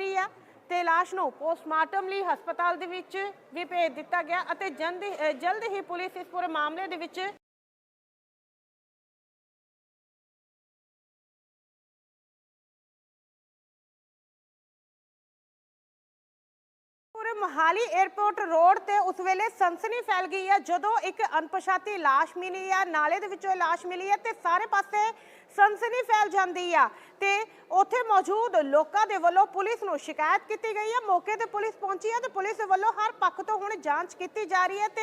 ਰਹੀ ਆ ਤੇ ਲਾਸ਼ ਨੂੰ ਪੋਸਟਮਾਰਟਮ ਲਈ ਹਸਪਤਾਲ ਦੇ ਵਿੱਚ ਵੀ ਭੇਜ ਦਿੱਤਾ ਗਿਆ ਅਤੇ ਜਲਦ ਹੀ ਪੁਲਿਸ ਇਸ ਪੂਰੇ ਮਾਮਲੇ ਦੇ ਵਿੱਚ ਪੂਰੇ ਮੋਹਾਲੀ 에ਅਰਪੋਰਟ ਰੋਡ ਤੇ ਉਸ ਵੇਲੇ ਸਨਸਨੀ ਫੈਲ ਗਈ ਹੈ ਜਦੋਂ ਇੱਕ ਅਣਪਛਾਤੀ ਲਾਸ਼ ਮਿਲੀ ਆ, ਨਾਲੇ ਦੇ ਵਿੱਚੋਂ ਇਹ ਲਾਸ਼ ਮਿਲੀ ਹੈ ਤੇ ਸਾਰੇ ਪਾਸੇ ਸਨਸਨੀ ਫੈਲ ਜਾਂਦੀ ਆ। ਤੇ ਉੱਥੇ ਮੌਜੂਦ ਲੋਕਾਂ ਦੇ ਵੱਲੋਂ ਪੁਲਿਸ ਨੂੰ ਸ਼ਿਕਾਇਤ ਕੀਤੀ ਗਈ ਹੈ। ਮੌਕੇ ਤੇ ਪੁਲਿਸ ਪਹੁੰਚੀ ਹੈ ਤੇ ਪੁਲਿਸ ਦੇ ਵੱਲੋਂ ਹਰ ਪੱਖ ਤੋਂ ਹੁਣ ਜਾਂਚ ਕੀਤੀ ਜਾ ਰਹੀ ਹੈ ਤੇ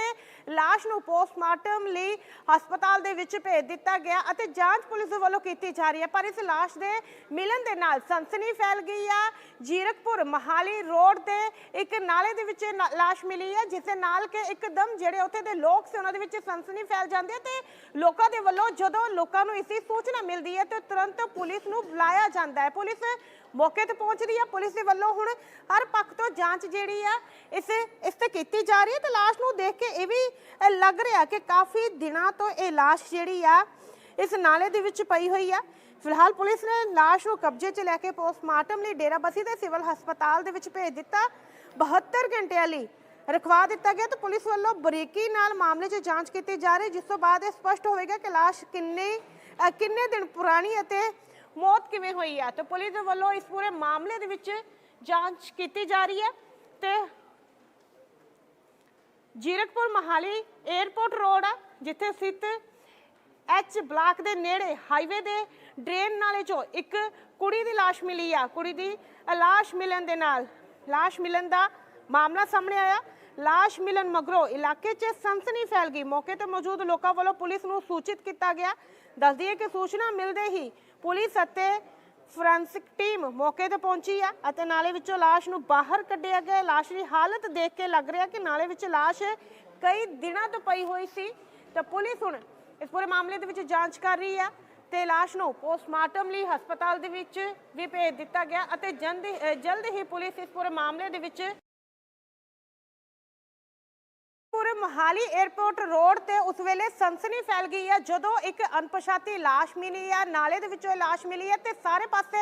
ਲਾਸ਼ ਨੂੰ ਪੋਸਟਮਾਰਟਮ ਲਈ ਹਸਪਤਾਲ ਦੇ ਵਿੱਚ ਭੇਜ ਦਿੱਤਾ ਗਿਆ ਅਤੇ ਜਾਂਚ ਪੁਲਿਸ ਦੇ ਵੱਲੋਂ ਕੀਤੀ ਜਾ ਰਹੀ ਹੈ। ਪਰ ਇਸ ਲਾਸ਼ ਦੇ ਮਿਲਣ ਦੇ ਨਾਲ ਸਨਸਨੀ ਫੈਲ ਗਈ ਆ। ਜੀਰਕਪੁਰ ਮਹਾਲੀ ਰੋਡ ਤੇ ਇੱਕ ਨਾਲੇ ਦੇ ਵਿੱਚ ਲਾਸ਼ ਮਿਲੀ ਹੈ, ਜਿਸ ਦੇ ਨਾਲ ਕਿ ਇੱਕਦਮ ਜਿਹੜੇ ਉੱਥੇ ਦੇ ਲੋਕ ਸੀ, ਉਹਨਾਂ ਦੇ ਵਿੱਚ ਸਨਸਨੀ ਫੈਲ ਜਾਂਦੀ ਹੈ ਤੇ ਲੋਕਾਂ ਦੇ ਵੱਲੋਂ ਜਦੋਂ ਲੋਕਾਂ ਨੂੰ ਇਸ ਦੀ ਸੂਚਨਾ ਮਿਲਦੀ ਹੈ ਤੇ ਤੁਰੰਤ ਪੁਲਿਸ ਨੂੰ ਬੁਲਾਇਆ ਜਾਂਦਾ ਹੈ। ਪੁਲਿਸ ਮੌਕੇ ਤੇ ਪਹੁੰਚਦੀ ਹੈ। ਪੁਲਿਸ ਦੇ ਵੱਲੋਂ ਹੁਣ ਹਰ ਪੱਖ ਤੋਂ ਜਾਂਚ ਜਿਹੜੀ ਆ, ਇਸ ਇਸ ਤੇ ਕੀਤੀ ਜਾ ਰਹੀ ਹੈ। ਤੇ ਲਾਸ਼ ਨੂੰ ਦੇਖ ਕੇ ਇਹ ਵੀ ਲੱਗ ਰਿਹਾ ਕਿ ਕਾਫੀ ਦਿਨਾਂ ਤੋਂ ਇਹ ਲਾਸ਼ ਜਿਹੜੀ ਆ, ਇਸ ਨਾਲੇ ਦੇ ਵਿੱਚ ਪਈ ਹੋਈ ਆ। ਫਿਲਹਾਲ ਪੁਲਿਸ ਨੇ ਲਾਸ਼ ਨੂੰ ਕਬਜ਼ੇ 'ਚ ਲੈ ਕੇ ਪੋਸਟਮਾਰਟਮ ਲਈ ਡੇਰਾਬੱਸੀ ਦੇ ਸਿਵਲ ਹਸਪਤਾਲ ਦੇ ਵਿੱਚ ਭੇਜ ਦਿੱਤਾ। 72 ਘੰਟਿਆਂ ਲਈ ਰਖਵਾ ਦਿੱਤਾ ਗਿਆ। ਤੇ ਪੁਲਿਸ ਵੱਲੋਂ ਬਰੀਕੀ ਨਾਲ ਮਾਮਲੇ 'ਚ ਜਾਂਚ ਕੀਤੀ ਜਾ ਰਹੀ ਜਿਸ ਤੋਂ ਬਾਅਦ ਇਹ ਸਪਸ਼ਟ ਹੋਵੇਗਾ ਕਿ ਲਾਸ਼ ਕਿੰਨੇ ਕਿੰਨੇ ਦਿਨ ਪੁਰਾਣੀ ਅਤੇ ਮੌਤ ਕਿਵੇਂ ਹੋਈ ਹੈ ਤੇ ਪੁਲਿਸ ਦੇ ਵੱਲੋਂ ਇਸ ਪੂਰੇ ਮਾਮਲੇ ਦੇ ਵਿੱਚ ਜਾਂਚ ਕੀਤੀ ਜਾ ਰਹੀ ਹੈ ਤੇ ਜੀਰਕਪੁਰ ਮਹਾਲੀ 에ਅਰਪੋਰਟ ਰੋਡ ਆ ਜਿੱਥੇ ਸਥਿਤ ਐਚ ਬਲਾਕ ਦੇ ਨੇੜੇ ਹਾਈਵੇ ਦੇ ਡਰੇਨ ਨਾਲੇ ਚੋਂ ਇੱਕ ਕੁੜੀ ਦੀ ਲਾਸ਼ ਮਿਲੀ ਆ। ਕੁੜੀ ਦੀ ਲਾਸ਼ ਮਿਲਣ ਦੇ ਨਾਲ, ਲਾਸ਼ ਮਿਲਣ ਦਾ ਮਾਮਲਾ ਸਾਹਮਣੇ ਆਇਆ। ਲਾਸ਼ ਮਿਲਣ ਮਗਰੋਂ ਇਲਾਕੇ 'ਚ ਸਨਸਨੀ ਫੈਲ ਗਈ। ਮੌਕੇ ਤੇ ਮੌਜੂਦ ਲੋਕਾਂ ਵੱਲੋਂ ਪੁਲਿਸ ਨੂੰ ਸੂਚਿਤ ਕੀਤਾ ਗਿਆ। ਦੱਸਦੀ ਹੈ ਕਿ ਸੂਚਨਾ ਮਿਲਦੇ ਹੀ ਪੁਲਿਸ ਅਤੇ ਫੋਰੈਂਸਿਕ ਟੀਮ ਮੌਕੇ ਤੇ ਪਹੁੰਚੀ ਆ ਅਤੇ ਨਾਲੇ ਵਿੱਚੋਂ ਲਾਸ਼ ਨੂੰ ਬਾਹਰ ਕੱਢਿਆ ਗਿਆ। ਲਾਸ਼ ਦੀ ਹਾਲਤ ਦੇਖ ਕੇ ਲੱਗ ਰਿਹਾ ਕਿ ਨਾਲੇ ਵਿੱਚ ਲਾਸ਼ ਕਈ ਦਿਨਾਂ ਤੋਂ ਪਈ ਹੋਈ ਸੀ। ਤਾਂ ਪੁਲਿਸ ਹੁਣ ਇਸ ਪੂਰੇ ਮਾਮਲੇ ਦੇ ਵਿੱਚ ਜਾਂਚ ਕਰ ਰਹੀ ਆ ਤੇ ਲਾਸ਼ ਨੂੰ ਪੋਸਟਮਾਰਟਮ ਲਈ ਹਸਪਤਾਲ ਦੇ ਵਿੱਚ ਵੀ ਭੇਜ ਦਿੱਤਾ ਗਿਆ ਅਤੇ ਜਲਦ ਜਲਦ ਹੀ ਪੁਲਿਸ ਇਸ ਪੂਰੇ ਮਾਮਲੇ ਦੇ ਵਿੱਚ ਪੂਰੇ ਮੋਹਾਲੀ 에ਅਰਪੋਰਟ ਰੋਡ ਤੇ ਉਸ ਵੇਲੇ ਸਨਸਨੀ ਫੈਲ ਗਈ ਹੈ। ਜਦੋਂ ਇੱਕ ਅਣਪਛਾਤੀ ਲਾਸ਼ ਮਿਲੀ ਹੈ ਨਾਲੇ ਦੇ ਵਿੱਚੋਂ ਇਹ ਲਾਸ਼ ਮਿਲੀ ਹੈ ਤੇ ਸਾਰੇ ਪਾਸੇ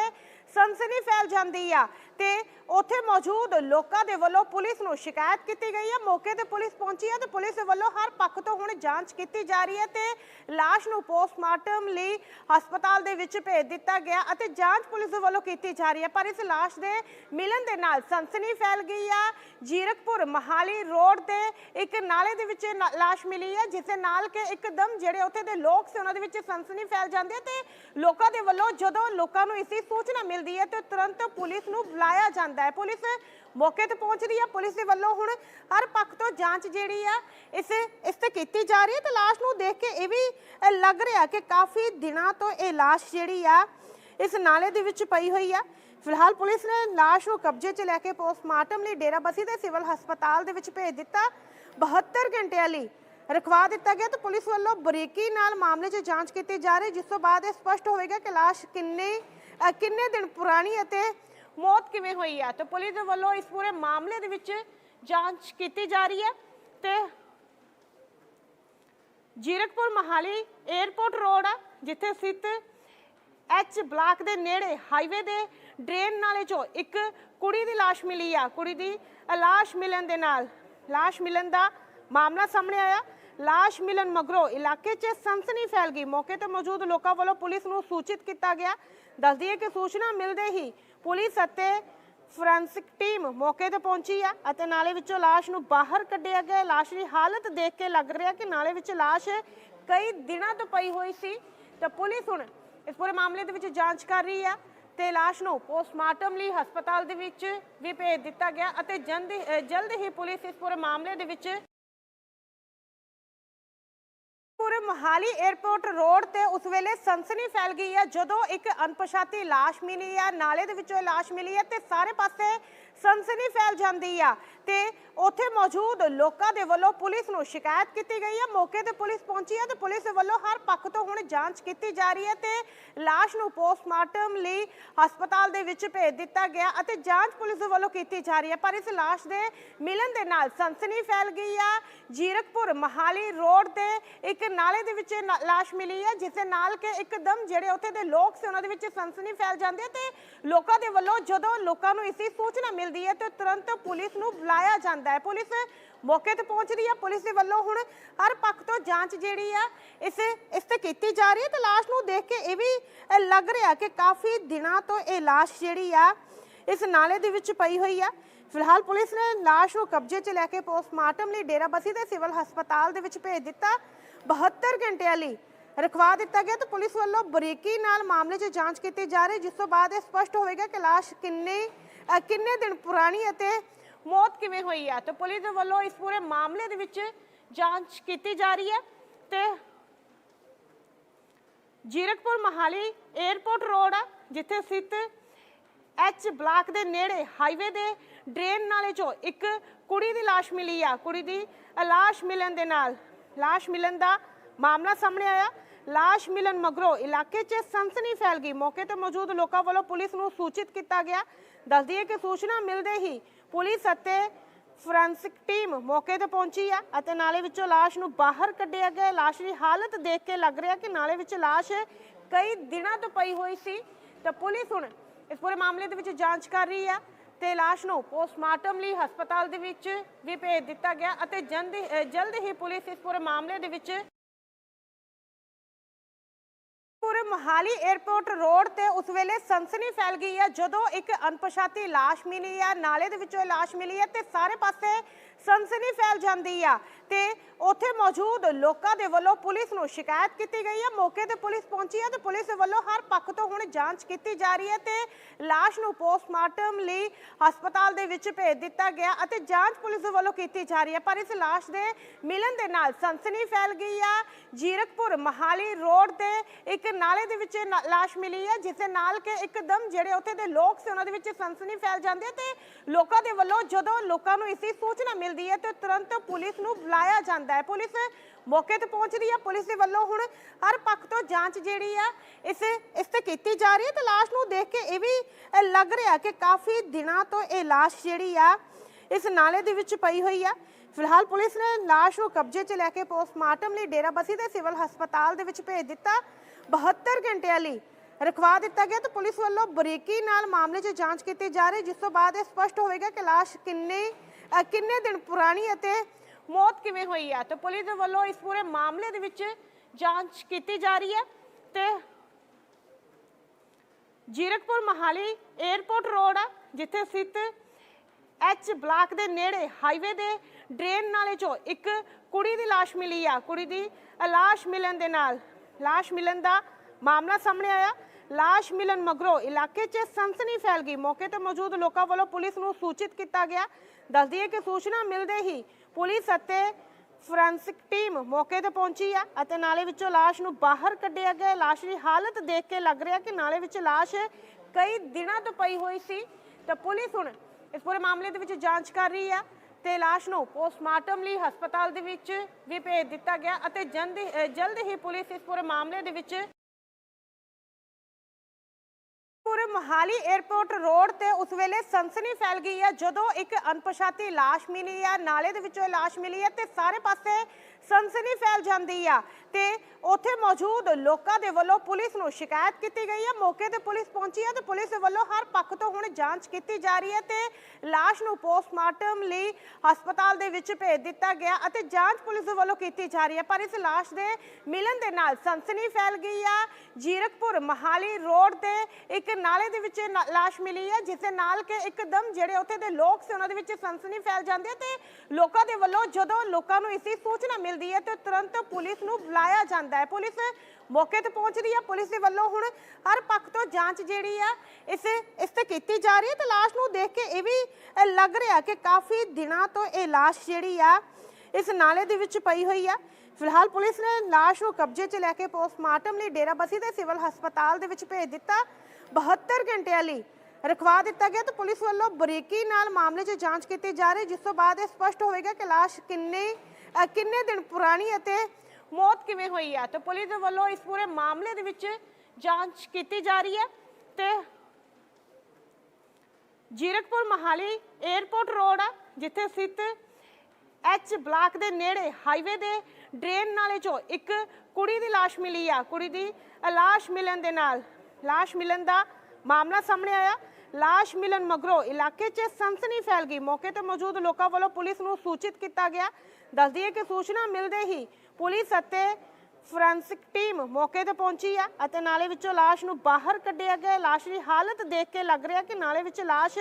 ਸਨਸਨੀ ਫੈਲ ਜਾਂਦੀ ਆ। ਤੇ ਉੱਥੇ ਮੌਜੂਦ ਲੋਕਾਂ ਦੇ ਵੱਲੋਂ ਪੁਲਿਸ ਨੂੰ ਸ਼ਿਕਾਇਤ ਕੀਤੀ ਗਈ ਹੈ। ਮੌਕੇ ਤੇ ਪੁਲਿਸ ਪਹੁੰਚੀ ਹੈ ਤੇ ਪੁਲਿਸ ਦੇ ਵੱਲੋਂ ਹਰ ਪੱਖ ਤੋਂ ਹੁਣ ਜਾਂਚ ਕੀਤੀ ਜਾ ਰਹੀ ਹੈ ਤੇ ਲਾਸ਼ ਨੂੰ ਪੋਸਟਮਾਰਟਮ ਲਈ ਹਸਪਤਾਲ ਦੇ ਵਿੱਚ ਭੇਜ ਦਿੱਤਾ ਗਿਆ ਅਤੇ ਜਾਂਚ ਪੁਲਿਸ ਦੇ ਵੱਲੋਂ ਕੀਤੀ ਜਾ ਰਹੀ ਹੈ। ਪਰ ਇਸ ਲਾਸ਼ ਦੇ ਮਿਲਣ ਦੇ ਨਾਲ ਸਨਸਨੀ ਫੈਲ ਗਈ ਆ। ਜੀਰਕਪੁਰ ਮਹਾਲੀ ਰੋਡ ਤੇ ਇੱਕ ਨਾਲੇ ਦੇ ਵਿੱਚ ਨਾ- ਲਾਸ਼ ਮਿਲੀ ਹੈ, ਜਿਸ ਦੇ ਨਾਲ ਕਿ ਇੱਕਦਮ ਜਿਹੜੇ ਉੱਥੇ ਦੇ ਲੋਕ ਸੀ, ਉਹਨਾਂ ਦੇ ਵਿੱਚ ਸਨਸਨੀ ਫੈਲ ਜਾਂਦੀ ਹੈ ਤੇ ਲੋਕਾਂ ਦੇ ਵੱਲੋਂ ਜਦੋਂ ਲੋਕਾਂ ਨੂੰ ਇਸ ਦੀ ਸੂਚਨਾ ਮਿਲਦੀ ਹੈ ਤੇ ਤੁਰੰਤ ਪੁਲਿਸ ਨੂੰ ਬੁਲਾਇਆ ਜਾਂਦਾ ਹੈ। ਪੁਲਿਸ ਮੌਕੇ ਤੇ ਪਹੁੰਚਦੀ ਹੈ। ਪੁਲਿਸ ਦੇ ਵੱਲੋਂ ਹੁਣ ਹਰ ਪੱਖ ਤੋਂ ਜਾਂਚ ਜਿਹੜੀ ਆ ਇਸ ਇਸ ਤੇ ਕੀਤੀ ਜਾ ਰਹੀ ਹੈ ਤੇ ਲਾਸ਼ ਨੂੰ ਦੇਖ ਕੇ ਇਹ ਵੀ ਲੱਗ ਰਿਹਾ ਕਿ ਕਾਫੀ ਦਿਨਾਂ ਤੋਂ ਇਹ ਲਾਸ਼ ਜਿਹੜੀ ਆ, ਇਸ ਨਾਲੇ ਦੇ ਵਿੱਚ ਪਈ ਹੋਈ ਆ ਫਿਲਹਾਲ ਪੁਲਿਸ ਨੇ ਲਾਸ਼ ਨੂੰ ਕਬਜ਼ੇ 'ਚ ਲੈ ਕੇ ਪੋਸਟਮਾਰਟਮ ਲਈ ਡੇਰਾਬੱਸੀ ਦੇ ਸਿਵਲ ਹਸਪਤਾਲ ਦੇ ਵਿੱਚ ਭੇਜ ਦਿੱਤਾ। 72 ਘੰਟਿਆਂ ਲਈ ਰਖਵਾ ਦਿੱਤਾ ਗਿਆ ਤੇ ਪੁਲਿਸ ਵੱਲੋਂ ਬਰੀਕੀ ਨਾਲ ਮਾਮਲੇ 'ਚ ਜਾਂਚ ਕੀਤੀ ਜਾ ਰਹੀ ਜਿਸ ਤੋਂ ਬਾਅਦ ਇਹ ਸਪਸ਼ਟ ਹੋਵੇਗਾ ਕਿ ਲਾਸ਼ ਕਿੰਨੇ ਕਿੰਨੇ ਦਿਨ ਪੁਰਾਣੀ ਅਤੇ ਮੌਤ ਕਿਵੇਂ ਹੋਈ ਹੈ ਤੇ ਪੁਲਿਸ ਦੇ ਵੱਲੋਂ ਇਸ ਪੂਰੇ ਮਾਮਲੇ ਦੇ ਵਿੱਚ ਜਾਂਚ ਕੀਤੀ ਜਾ ਰਹੀ ਹੈ ਤੇ ਜੀਰਕਪੁਰ ਮਹਾਲੀ 에ਅਰਪੋਰਟ ਰੋਡ ਆ ਜਿੱਥੇ ਸਥਿਤ ਐਚ ਬਲਾਕ ਦੇ ਨੇੜੇ ਹਾਈਵੇ ਦੇ ਡਰੇਨ ਨਾਲੇ ਚੋਂ ਇੱਕ ਕੁੜੀ ਦੀ ਲਾਸ਼ ਮਿਲੀ ਆ। ਕੁੜੀ ਦੀ ਲਾਸ਼ ਮਿਲਣ ਦੇ ਨਾਲ, ਲਾਸ਼ ਮਿਲਣ ਦਾ ਮਾਮਲਾ ਸਾਹਮਣੇ ਆਇਆ। ਲਾਸ਼ ਮਿਲਣ ਮਗਰੋਂ ਇਲਾਕੇ 'ਚ ਸਨਸਨੀ ਫੈਲ ਗਈ। ਮੌਕੇ ਤੇ ਮੌਜੂਦ ਲੋਕਾਂ ਵੱਲੋਂ ਪੁਲਿਸ ਨੂੰ ਸੂਚਿਤ ਕੀਤਾ ਗਿਆ। ਦੱਸਦੀ ਹੈ ਕਿ ਸੂਚਨਾ ਮਿਲਦੇ ਹੀ ਪੁਲਿਸ ਅਤੇ ਫੋਰੈਂਸਿਕ ਟੀਮ ਮੌਕੇ ਤੇ ਪਹੁੰਚੀ ਆ ਅਤੇ ਨਾਲੇ ਵਿੱਚੋਂ ਲਾਸ਼ ਨੂੰ ਬਾਹਰ ਕੱਢਿਆ ਗਿਆ। ਲਾਸ਼ ਦੀ ਹਾਲਤ ਦੇਖ ਕੇ ਲੱਗ ਰਿਹਾ ਕਿ ਨਾਲੇ ਵਿੱਚ ਲਾਸ਼ ਕਈ ਦਿਨਾਂ ਤੋਂ ਪਈ ਹੋਈ ਸੀ। ਤਾਂ ਪੁਲਿਸ ਹੁਣ ਇਸ ਪੂਰੇ ਮਾਮਲੇ ਦੇ ਵਿੱਚ ਜਾਂਚ ਕਰ ਰਹੀ ਆ ਤੇ ਲਾਸ਼ ਨੂੰ ਪੋਸਟਮਾਰਟਮ ਲਈ ਹਸਪਤਾਲ ਦੇ ਵਿੱਚ ਵੀ ਭੇਜ ਦਿੱਤਾ ਗਿਆ ਅਤੇ ਜਲਦ ਜਲਦ ਹੀ ਪੁਲਿਸ ਇਸ ਪੂਰੇ ਮਾਮਲੇ ਦੇ ਵਿੱਚ ਪੂਰੇ ਮੋਹਾਲੀ 에ਅਰਪੋਰਟ ਰੋਡ ਤੇ ਉਸ ਵੇਲੇ ਸਨਸਨੀ ਫੈਲ ਗਈ ਹੈ। ਜਦੋਂ ਇੱਕ ਅਣਪਛਾਤੀ ਲਾਸ਼ ਮਿਲੀ ਹੈ, ਨਾਲੇ ਦੇ ਵਿੱਚੋਂ ਇਹ ਲਾਸ਼ ਮਿਲੀ ਹੈ ਤੇ ਸਾਰੇ ਪਾਸੇ ਸਨਸਨੀ ਫੈਲ ਜਾਂਦੀ ਆ। ਤੇ ਉੱਥੇ ਮੌਜੂਦ ਲੋਕਾਂ ਦੇ ਵੱਲੋਂ ਪੁਲਿਸ ਨੂੰ ਸ਼ਿਕਾਇਤ ਕੀਤੀ ਗਈ ਹੈ ਮੌਕੇ ਤੇ ਪੁਲਿਸ ਪਹੁੰਚੀ ਹੈ ਤੇ ਪੁਲਿਸ ਦੇ ਵੱਲੋਂ ਹਰ ਪੱਖ ਤੋਂ ਹੁਣ ਜਾਂਚ ਕੀਤੀ ਜਾ ਰਹੀ ਹੈ ਤੇ ਲਾਸ਼ ਨੂੰ ਪੋਸਟਮਾਰਟਮ ਲਈ ਹਸਪਤਾਲ ਦੇ ਵਿੱਚ ਭੇਜ ਦਿੱਤਾ ਗਿਆ ਅਤੇ ਜਾਂਚ ਪੁਲਿਸ ਦੇ ਵੱਲੋਂ ਕੀਤੀ ਜਾ ਰਹੀ ਹੈ ਪਰ ਇਸ ਲਾਸ਼ ਦੇ ਮਿਲਣ ਦੇ ਨਾਲ ਸਨਸਨੀ ਫੈਲ ਗਈ ਆ। ਜੀਰਕਪੁਰ ਮਹਾਲੀ ਰੋਡ ਤੇ ਇੱਕ ਨਾਲੇ ਦੇ ਵਿੱਚ ਨਾ- ਲਾਸ਼ ਮਿਲੀ ਹੈ ਜਿਸ ਦੇ ਨਾਲ ਕਿ ਇੱਕਦਮ ਜਿਹੜੇ ਉੱਥੇ ਦੇ ਲੋਕ ਸੀ, ਉਹਨਾਂ ਦੇ ਵਿੱਚ ਸਨਸਨੀ ਫੈਲ ਜਾਂਦੀ ਹੈ ਤੇ ਲੋਕਾਂ ਦੇ ਵੱਲੋਂ ਜਦੋਂ ਲੋਕਾਂ ਨੂੰ ਇਸ ਦੀ ਸੂਚਨਾ ਮਿਲਦੀ ਹੈ ਤੇ ਤੁਰੰਤ ਪੁਲਿਸ ਨੂੰ ਬੁਲਾਇਆ ਜਾਂਦਾ ਹੈ। ਪੁਲਿਸ ਮੌਕੇ ਤੇ ਪਹੁੰਚਦੀ ਹੈ। ਪੁਲਿਸ ਦੇ ਵੱਲੋਂ ਹੁਣ ਹਰ ਪੱਖ ਤੋਂ ਜਾਂਚ ਜਿਹੜੀ ਆ ਇਸ ਇਸ ਤੇ ਕੀਤੀ ਜਾ ਰਹੀ ਹੈ ਤੇ ਲਾਸ਼ ਨੂੰ ਦੇਖ ਕੇ ਇਹ ਵੀ ਲੱਗ ਰਿਹਾ ਕਿ ਕਾਫੀ ਦਿਨਾਂ ਤੋਂ ਇਹ ਲਾਸ਼ ਜਿਹੜੀ ਆ, ਇਸ ਨਾਲੇ ਦੇ ਵਿੱਚ ਪਈ ਹੋਈ ਆ। ਫਿਲਹਾਲ ਪੁਲਿਸ ਨੇ ਲਾਸ਼ ਨੂੰ ਕਬਜ਼ੇ 'ਚ ਲੈ ਕੇ ਪੋਸਟਮਾਰਟਮ ਲਈ ਡੇਰਾਬੱਸੀ ਦੇ ਸਿਵਲ ਹਸਪਤਾਲ ਦੇ ਵਿੱਚ ਭੇਜ ਦਿੱਤਾ। 72 ਘੰਟਿਆਂ ਲਈ ਰਖਵਾ ਦਿੱਤਾ ਗਿਆ ਤੇ ਪੁਲਿਸ ਵੱਲੋਂ ਬਰੀਕੀ ਨਾਲ ਮਾਮਲੇ 'ਚ ਜਾਂਚ ਕੀਤੀ ਜਾ ਰਹੀ ਜਿਸ ਤੋਂ ਬਾਅਦ ਇਹ ਸਪਸ਼ਟ ਹੋਵੇਗਾ ਕਿ ਲਾਸ਼ ਕਿੰਨੇ ਕਿੰਨੇ ਦਿਨ ਪੁਰਾਣੀ ਅਤੇ ਮੌਤ ਕਿਵੇਂ ਹੋਈ ਹੈ ਤੇ ਪੁਲਿਸ ਦੇ ਵੱਲੋਂ ਇਸ ਪੂਰੇ ਮਾਮਲੇ ਦੇ ਵਿੱਚ ਜਾਂਚ ਕੀਤੀ ਜਾ ਰਹੀ ਹੈ ਤੇ ਜੀਰਕਪੁਰ ਮਹਾਲੀ 에ਅਰਪੋਰਟ ਰੋਡ ਆ ਜਿੱਥੇ ਸਥਿਤ ਐਚ ਬਲਾਕ ਦੇ ਨੇੜੇ ਹਾਈਵੇ ਦੇ ਡਰੇਨ ਨਾਲੇ ਚੋਂ ਇੱਕ ਕੁੜੀ ਦੀ ਲਾਸ਼ ਮਿਲੀ ਆ। ਕੁੜੀ ਦੀ ਲਾਸ਼ ਮਿਲਣ ਦੇ ਨਾਲ, ਲਾਸ਼ ਮਿਲਣ ਦਾ ਮਾਮਲਾ ਸਾਹਮਣੇ ਆਇਆ। ਲਾਸ਼ ਮਿਲਣ ਮਗਰੋਂ ਇਲਾਕੇ 'ਚ ਸਨਸਨੀ ਫੈਲ ਗਈ। ਮੌਕੇ ਤੇ ਮੌਜੂਦ ਲੋਕਾਂ ਵੱਲੋਂ ਪੁਲਿਸ ਨੂੰ ਸੂਚਿਤ ਕੀਤਾ ਗਿਆ ਦੱਸਦੀ ਹੈ ਕਿ ਸੂਚਨਾ ਮਿਲਦੇ ਹੀ ਪੁਲਿਸ ਅਤੇ ਫੋਰੈਂਸਿਕ ਟੀਮ ਮੌਕੇ ਤੇ ਪਹੁੰਚੀ ਆ ਅਤੇ ਨਾਲੇ ਵਿੱਚੋਂ ਲਾਸ਼ ਨੂੰ ਬਾਹਰ ਕੱਢਿਆ ਗਿਆ। ਲਾਸ਼ ਦੀ ਹਾਲਤ ਦੇਖ ਕੇ ਲੱਗ ਰਿਹਾ ਕਿ ਨਾਲੇ ਵਿੱਚ ਲਾਸ਼ ਕਈ ਦਿਨਾਂ ਤੋਂ ਪਈ ਹੋਈ ਸੀ। ਤਾਂ ਪੁਲਿਸ ਹੁਣ ਇਸ ਪੂਰੇ ਮਾਮਲੇ ਦੇ ਵਿੱਚ ਜਾਂਚ ਕਰ ਰਹੀ ਆ ਤੇ ਲਾਸ਼ ਨੂੰ ਪੋਸਟਮਾਰਟਮ ਲਈ ਹਸਪਤਾਲ ਦੇ ਵਿੱਚ ਵੀ ਭੇਜ ਦਿੱਤਾ ਗਿਆ ਅਤੇ ਜਲਦ ਜਲਦ ਹੀ ਪੁਲਿਸ ਇਸ ਪੂਰੇ ਮਾਮਲੇ ਦੇ ਵਿੱਚ ਪੂਰੇ ਮੋਹਾਲੀ 에ਅਰਪੋਰਟ ਰੋਡ ਤੇ ਉਸ ਵੇਲੇ ਸਨਸਨੀ ਫੈਲ ਗਈ ਹੈ ਜਦੋਂ ਇੱਕ ਅਣਪਛਾਤੀ ਲਾਸ਼ ਮਿਲੀ ਹੈ ਨਾਲੇ ਦੇ ਵਿੱਚੋਂ ਇਹ ਲਾਸ਼ ਮਿਲੀ ਹੈ ਤੇ ਸਾਰੇ ਪਾਸੇ ਸਨਸਨੀ ਫੈਲ ਜਾਂਦੀ ਆ। ਤੇ ਉੱਥੇ ਮੌਜੂਦ ਲੋਕਾਂ ਦੇ ਵੱਲੋਂ ਪੁਲਿਸ ਨੂੰ ਸ਼ਿਕਾਇਤ ਕੀਤੀ ਗਈ ਹੈ ਮੌਕੇ ਤੇ ਪੁਲਿਸ ਪਹੁੰਚੀ ਹੈ ਤੇ ਪੁਲਿਸ ਦੇ ਵੱਲੋਂ ਹਰ ਪੱਖ ਤੋਂ ਹੁਣ ਜਾਂਚ ਕੀਤੀ ਜਾ ਰਹੀ ਹੈ ਤੇ ਲਾਸ਼ ਨੂੰ ਪੋਸਟਮਾਰਟਮ ਲਈ ਹਸਪਤਾਲ ਦੇ ਵਿੱਚ ਭੇਜ ਦਿੱਤਾ ਗਿਆ ਅਤੇ ਜਾਂਚ ਪੁਲਿਸ ਦੇ ਵੱਲੋਂ ਕੀਤੀ ਜਾ ਰਹੀ ਹੈ ਪਰ ਇਸ ਲਾਸ਼ ਦੇ ਮਿਲਣ ਦੇ ਨਾਲ ਸਨਸਨੀ ਫੈਲ ਗਈ ਆ। ਜੀਰਕਪੁਰ ਮਹਾਲੀ ਰੋਡ ਤੇ ਇੱਕ ਨਾਲੇ ਦੇ ਵਿੱਚ ਨਾ- ਲਾਸ਼ ਮਿਲੀ ਹੈ ਜਿਸ ਦੇ ਨਾਲ ਕਿ ਇੱਕਦਮ ਜਿਹੜੇ ਉੱਥੇ ਦੇ ਲੋਕ ਸੀ, ਉਹਨਾਂ ਦੇ ਵਿੱਚ ਸਨਸਨੀ ਫੈਲ ਜਾਂਦੀ ਹੈ ਤੇ ਲੋਕਾਂ ਦੇ ਵੱਲੋਂ ਜਦੋਂ ਲੋਕਾਂ ਨੂੰ ਇਸ ਦੀ ਸੂਚਨਾ ਮਿਲਦੀ ਹੈ ਤੇ ਤੁਰੰਤ ਪੁਲਿਸ ਨੂੰ ਬੁਲਾਇਆ ਜਾਂਦਾ ਹੈ। ਪੁਲਿਸ ਮੌਕੇ ਤੇ ਪਹੁੰਚਦੀ ਹੈ। ਪੁਲਿਸ ਦੇ ਵੱਲੋਂ ਹੁਣ ਹਰ ਪੱਖ ਤੋਂ ਜਾਂਚ ਜਿਹੜੀ ਆ ਇਸ ਇਸ ਤੇ ਕੀਤੀ ਜਾ ਰਹੀ ਹੈ ਤੇ ਲਾਸ਼ ਨੂੰ ਦੇਖ ਕੇ ਇਹ ਵੀ ਲੱਗ ਰਿਹਾ ਕਿ ਕਾਫੀ ਦਿਨਾਂ ਤੋਂ ਇਹ ਲਾਸ਼ ਜਿਹੜੀ ਆ ਇਸ ਨਾਲੇ ਦੇ ਵਿੱਚ ਪਈ ਹੋਈ ਆ। ਫਿਲਹਾਲ ਪੁਲਿਸ ਨੇ ਲਾਸ਼ ਨੂੰ ਕਬਜ਼ੇ 'ਚ ਲੈ ਕੇ ਪੋਸਟਮਾਰਟਮ ਲਈ ਡੇਰਾਬੱਸੀ ਦੇ ਸਿਵਲ ਹਸਪਤਾਲ ਦੇ ਵਿੱਚ ਭੇਜ ਦਿੱਤਾ। 72 ਘੰਟਿਆਂ ਲਈ ਰਖਵਾ ਦਿੱਤਾ ਗਿਆ ਤੇ ਪੁਲਿਸ ਵੱਲੋਂ ਬਰੀਕੀ ਨਾਲ ਮਾਮਲੇ 'ਚ ਜਾਂਚ ਕੀਤੀ ਜਾ ਰਹੀ ਜਿਸ ਤੋਂ ਬਾਅਦ ਇਹ ਸਪਸ਼ਟ ਹੋਵੇਗਾ ਕਿ ਲਾਸ਼ ਕਿੰਨੇ ਕਿੰਨੇ ਦਿਨ ਪੁਰਾਣੀ ਅਤੇ ਮੌਤ ਕਿਵੇਂ ਹੋਈ ਆ ਤੇ ਪੁਲਿਸ ਦੇ ਵੱਲੋਂ ਇਸ ਪੂਰੇ ਮਾਮਲੇ ਦੇ ਵਿੱਚ ਜਾਂਚ ਕੀਤੀ ਜਾ ਰਹੀ ਹੈ ਤੇ ਜੀਰਕਪੁਰ ਮਹਾਲੀ 에ਅਰਪੋਰਟ ਰੋਡ ਆ ਜਿੱਥੇ ਸਥਿਤ ਐਚ ਬਲਾਕ ਦੇ ਨੇੜੇ ਹਾਈਵੇ ਦੇ ਡਰੇਨ ਨਾਲੇ ਚੋਂ ਇੱਕ ਕੁੜੀ ਦੀ ਲਾਸ਼ ਮਿਲੀ ਆ। ਕੁੜੀ ਦੀ ਲਾਸ਼ ਮਿਲਣ ਦੇ ਨਾਲ, ਲਾਸ਼ ਮਿਲਣ ਦਾ ਮਾਮਲਾ ਸਾਹਮਣੇ ਆਇਆ। ਲਾਸ਼ ਮਿਲਣ ਮਗਰੋਂ ਇਲਾਕੇ 'ਚ ਸਨਸਨੀ ਫੈਲ ਗਈ। ਮੌਕੇ ਤੇ ਮੌਜੂਦ ਲੋਕਾਂ ਵੱਲੋਂ ਪੁਲਿਸ ਨੂੰ ਸੂਚਿਤ ਕੀਤਾ ਗਿਆ ਦੱਸਦੀ ਹੈ ਕਿ ਸੂਚਨਾ ਮਿਲਦੇ ਹੀ ਪੁਲਿਸ ਅਤੇ ਫੋਰੈਂਸਿਕ ਟੀਮ ਮੌਕੇ ਤੇ ਪਹੁੰਚੀ ਆ ਅਤੇ ਨਾਲੇ ਵਿੱਚੋਂ ਲਾਸ਼ ਨੂੰ ਬਾਹਰ ਕੱਢਿਆ ਗਿਆ। ਲਾਸ਼ ਦੀ ਹਾਲਤ ਦੇਖ ਕੇ ਲੱਗ ਰਿਹਾ ਕਿ ਨਾਲੇ ਵਿੱਚ ਲਾਸ਼ ਕਈ ਦਿਨਾਂ ਤੋਂ ਪਈ ਹੋਈ ਸੀ। ਤਾਂ ਪੁਲਿਸ ਹੁਣ ਇਸ ਪੂਰੇ ਮਾਮਲੇ ਦੇ ਵਿੱਚ ਜਾਂਚ ਕਰ ਰਹੀ ਆ ਤੇ ਲਾਸ਼ ਨੂੰ ਪੋਸਟਮਾਰਟਮ ਲਈ ਹਸਪਤਾਲ ਦੇ ਵਿੱਚ ਵੀ ਭੇਜ ਦਿੱਤਾ ਗਿਆ ਅਤੇ ਜਲਦ ਜਲਦ ਹੀ ਪੁਲਿਸ ਇਸ ਪੂਰੇ ਮਾਮਲੇ ਦੇ ਵਿੱਚ ਪੂਰੇ ਮੋਹਾਲੀ 에ਅਰਪੋਰਟ ਰੋਡ ਤੇ ਉਸ ਵੇਲੇ ਸਨਸਨੀ ਫੈਲ ਗਈ ਹੈ। ਜਦੋਂ ਇੱਕ ਅਣਪਛਾਤੀ ਲਾਸ਼ ਮਿਲੀ ਹੈ, ਨਾਲੇ ਦੇ ਵਿੱਚੋਂ ਇਹ ਲਾਸ਼ ਮਿਲੀ ਹੈ ਤੇ ਸਾਰੇ ਪਾਸੇ ਸਨਸਨੀ ਫੈਲ ਜਾਂਦੀ ਆ। ਤੇ ਉੱਥੇ ਮੌਜੂਦ ਲੋਕਾਂ ਦੇ ਵੱਲੋਂ ਪੁਲਿਸ ਨੂੰ ਸ਼ਿਕਾਇਤ ਕੀਤੀ ਗਈ ਹੈ ਮੌਕੇ ਤੇ ਪੁਲਿਸ ਪਹੁੰਚੀ ਹੈ ਤੇ ਪੁਲਿਸ ਦੇ ਵੱਲੋਂ ਹਰ ਪੱਖ ਤੋਂ ਹੁਣ ਜਾਂਚ ਕੀਤੀ ਜਾ ਰਹੀ ਹੈ ਤੇ ਲਾਸ਼ ਨੂੰ ਪੋਸਟਮਾਰਟਮ ਲਈ ਹਸਪਤਾਲ ਦੇ ਵਿੱਚ ਭੇਜ ਦਿੱਤਾ ਗਿਆ ਅਤੇ ਜਾਂਚ ਪੁਲਿਸ ਦੇ ਵੱਲੋਂ ਕੀਤੀ ਜਾ ਰਹੀ ਹੈ ਪਰ ਇਸ ਲਾਸ਼ ਦੇ ਮਿਲਣ ਦੇ ਨਾਲ ਸਨਸਨੀ ਫੈਲ ਗਈ ਆ। ਜੀਰਕਪੁਰ ਮਹਾਲੀ ਰੋਡ ਤੇ ਇੱਕ ਨਾਲੇ ਦੇ ਵਿੱਚ ਲਾਸ਼ ਮਿਲੀ ਹੈ ਜਿਸ ਦੇ ਨਾਲ ਕਿ ਇੱਕਦਮ ਜਿਹੜੇ ਉੱਥੇ ਦੇ ਲੋਕ ਸੀ, ਉਹਨਾਂ ਦੇ ਵਿੱਚ ਸਨਸਨੀ ਫੈਲ ਜਾਂਦੀ ਹੈ ਤੇ ਲੋਕਾਂ ਦੇ ਵੱਲੋਂ ਜਦੋਂ ਲੋਕਾਂ ਨੂੰ ਇਸ ਦੀ ਸੂਚਨਾ ਮਿਲਦੀ ਹੈ ਤੇ ਤੁਰੰਤ ਪੁਲਿਸ ਨੂੰ ਬੁਲਾਇਆ ਜਾਂਦਾ ਹੈ। ਪੁਲਿਸ ਮੌਕੇ ਤੇ ਪਹੁੰਚਦੀ ਹੈ। ਪੁਲਿਸ ਦੇ ਵੱਲੋਂ ਹੁਣ ਹਰ ਪੱਖ ਤੋਂ ਜਾਂਚ ਜਿਹੜੀ ਆ ਇਸ ਇਸ ਤੇ ਕੀਤੀ ਜਾ ਰਹੀ ਹੈ ਤੇ ਲਾਸ਼ ਨੂੰ ਦੇਖ ਕੇ ਇਹ ਵੀ ਲੱਗ ਰਿਹਾ ਕਿ ਕਾਫੀ ਦਿਨਾਂ ਤੋਂ ਇਹ ਲਾਸ਼ ਜਿਹੜੀ ਆ, ਇਸ ਨਾਲੇ ਦੇ ਵਿੱਚ ਪਈ ਹੋਈ ਆ। ਫਿਲਹਾਲ ਪੁਲਿਸ ਨੇ ਲਾਸ਼ ਨੂੰ ਕਬਜ਼ੇ 'ਚ ਲੈ ਕੇ ਪੋਸਟਮਾਰਟਮ ਲਈ ਡੇਰਾਬੱਸੀ ਦੇ ਸਿਵਲ ਹਸਪਤਾਲ ਦੇ ਵਿੱਚ ਭੇਜ ਦਿੱਤਾ। 72 ਘੰਟਿਆਂ ਲਈ ਰਖਵਾ ਦਿੱਤਾ ਗਿਆ ਤੇ ਪੁਲਿਸ ਵੱਲੋਂ ਬਰੀਕੀ ਨਾਲ ਮਾਮਲੇ 'ਚ ਜਾਂਚ ਕੀਤੀ ਜਾ ਰਹੀ ਜਿਸ ਤੋਂ ਬਾਅਦ ਇਹ ਸਪਸ਼ਟ ਹੋਵੇਗਾ ਕਿ ਲਾਸ਼ ਕਿੰਨੇ ਕਿੰਨੇ ਦਿਨ ਪੁਰਾਣੀ ਅਤੇ ਮੌਤ ਕਿਵੇਂ ਹੋਈ ਹੈ ਤੇ ਪੁਲਿਸ ਦੇ ਵੱਲੋਂ ਇਸ ਪੂਰੇ ਮਾਮਲੇ ਦੇ ਵਿੱਚ ਜਾਂਚ ਕੀਤੀ ਜਾ ਰਹੀ ਹੈ ਤੇ ਜੀਰਕਪੁਰ ਮਹਾਲੀ 에ਅਰਪੋਰਟ ਰੋਡ ਆ, ਜਿੱਥੇ ਸਥਿਤ ਐਚ ਬਲਾਕ ਦੇ ਨੇੜੇ ਹਾਈਵੇ ਦੇ ਡਰੇਨ ਨਾਲੇ ਚੋਂ ਇੱਕ ਕੁੜੀ ਦੀ ਲਾਸ਼ ਮਿਲੀ ਆ। ਕੁੜੀ ਦੀ ਲਾਸ਼ ਮਿਲਣ ਦੇ ਨਾਲ, ਲਾਸ਼ ਮਿਲਣ ਦਾ ਮਾਮਲਾ ਸਾਹਮਣੇ ਆਇਆ। ਲਾਸ਼ ਮਿਲਣ ਮਗਰੋਂ ਇਲਾਕੇ 'ਚ ਸਨਸਨੀ ਫੈਲ ਗਈ। ਮੌਕੇ ਤੇ ਮੌਜੂਦ ਲੋਕਾਂ ਵੱਲੋਂ ਪੁਲਿਸ ਨੂੰ ਸੂਚਿਤ ਕੀਤਾ ਗਿਆ ਦੱਸਦੀ ਹੈ ਕਿ ਸੂਚਨਾ ਮਿਲਦੇ ਹੀ ਪੁਲਿਸ ਅਤੇ ਫੋਰੈਂਸਿਕ ਟੀਮ ਮੌਕੇ ਤੇ ਪਹੁੰਚੀ ਆ ਅਤੇ ਨਾਲੇ ਵਿੱਚੋਂ ਲਾਸ਼ ਨੂੰ ਬਾਹਰ ਕੱਢਿਆ ਗਿਆ। ਲਾਸ਼ ਦੀ ਹਾਲਤ ਦੇਖ ਕੇ ਲੱਗ ਰਿਹਾ ਕਿ ਨਾਲੇ ਵਿੱਚ ਲਾਸ਼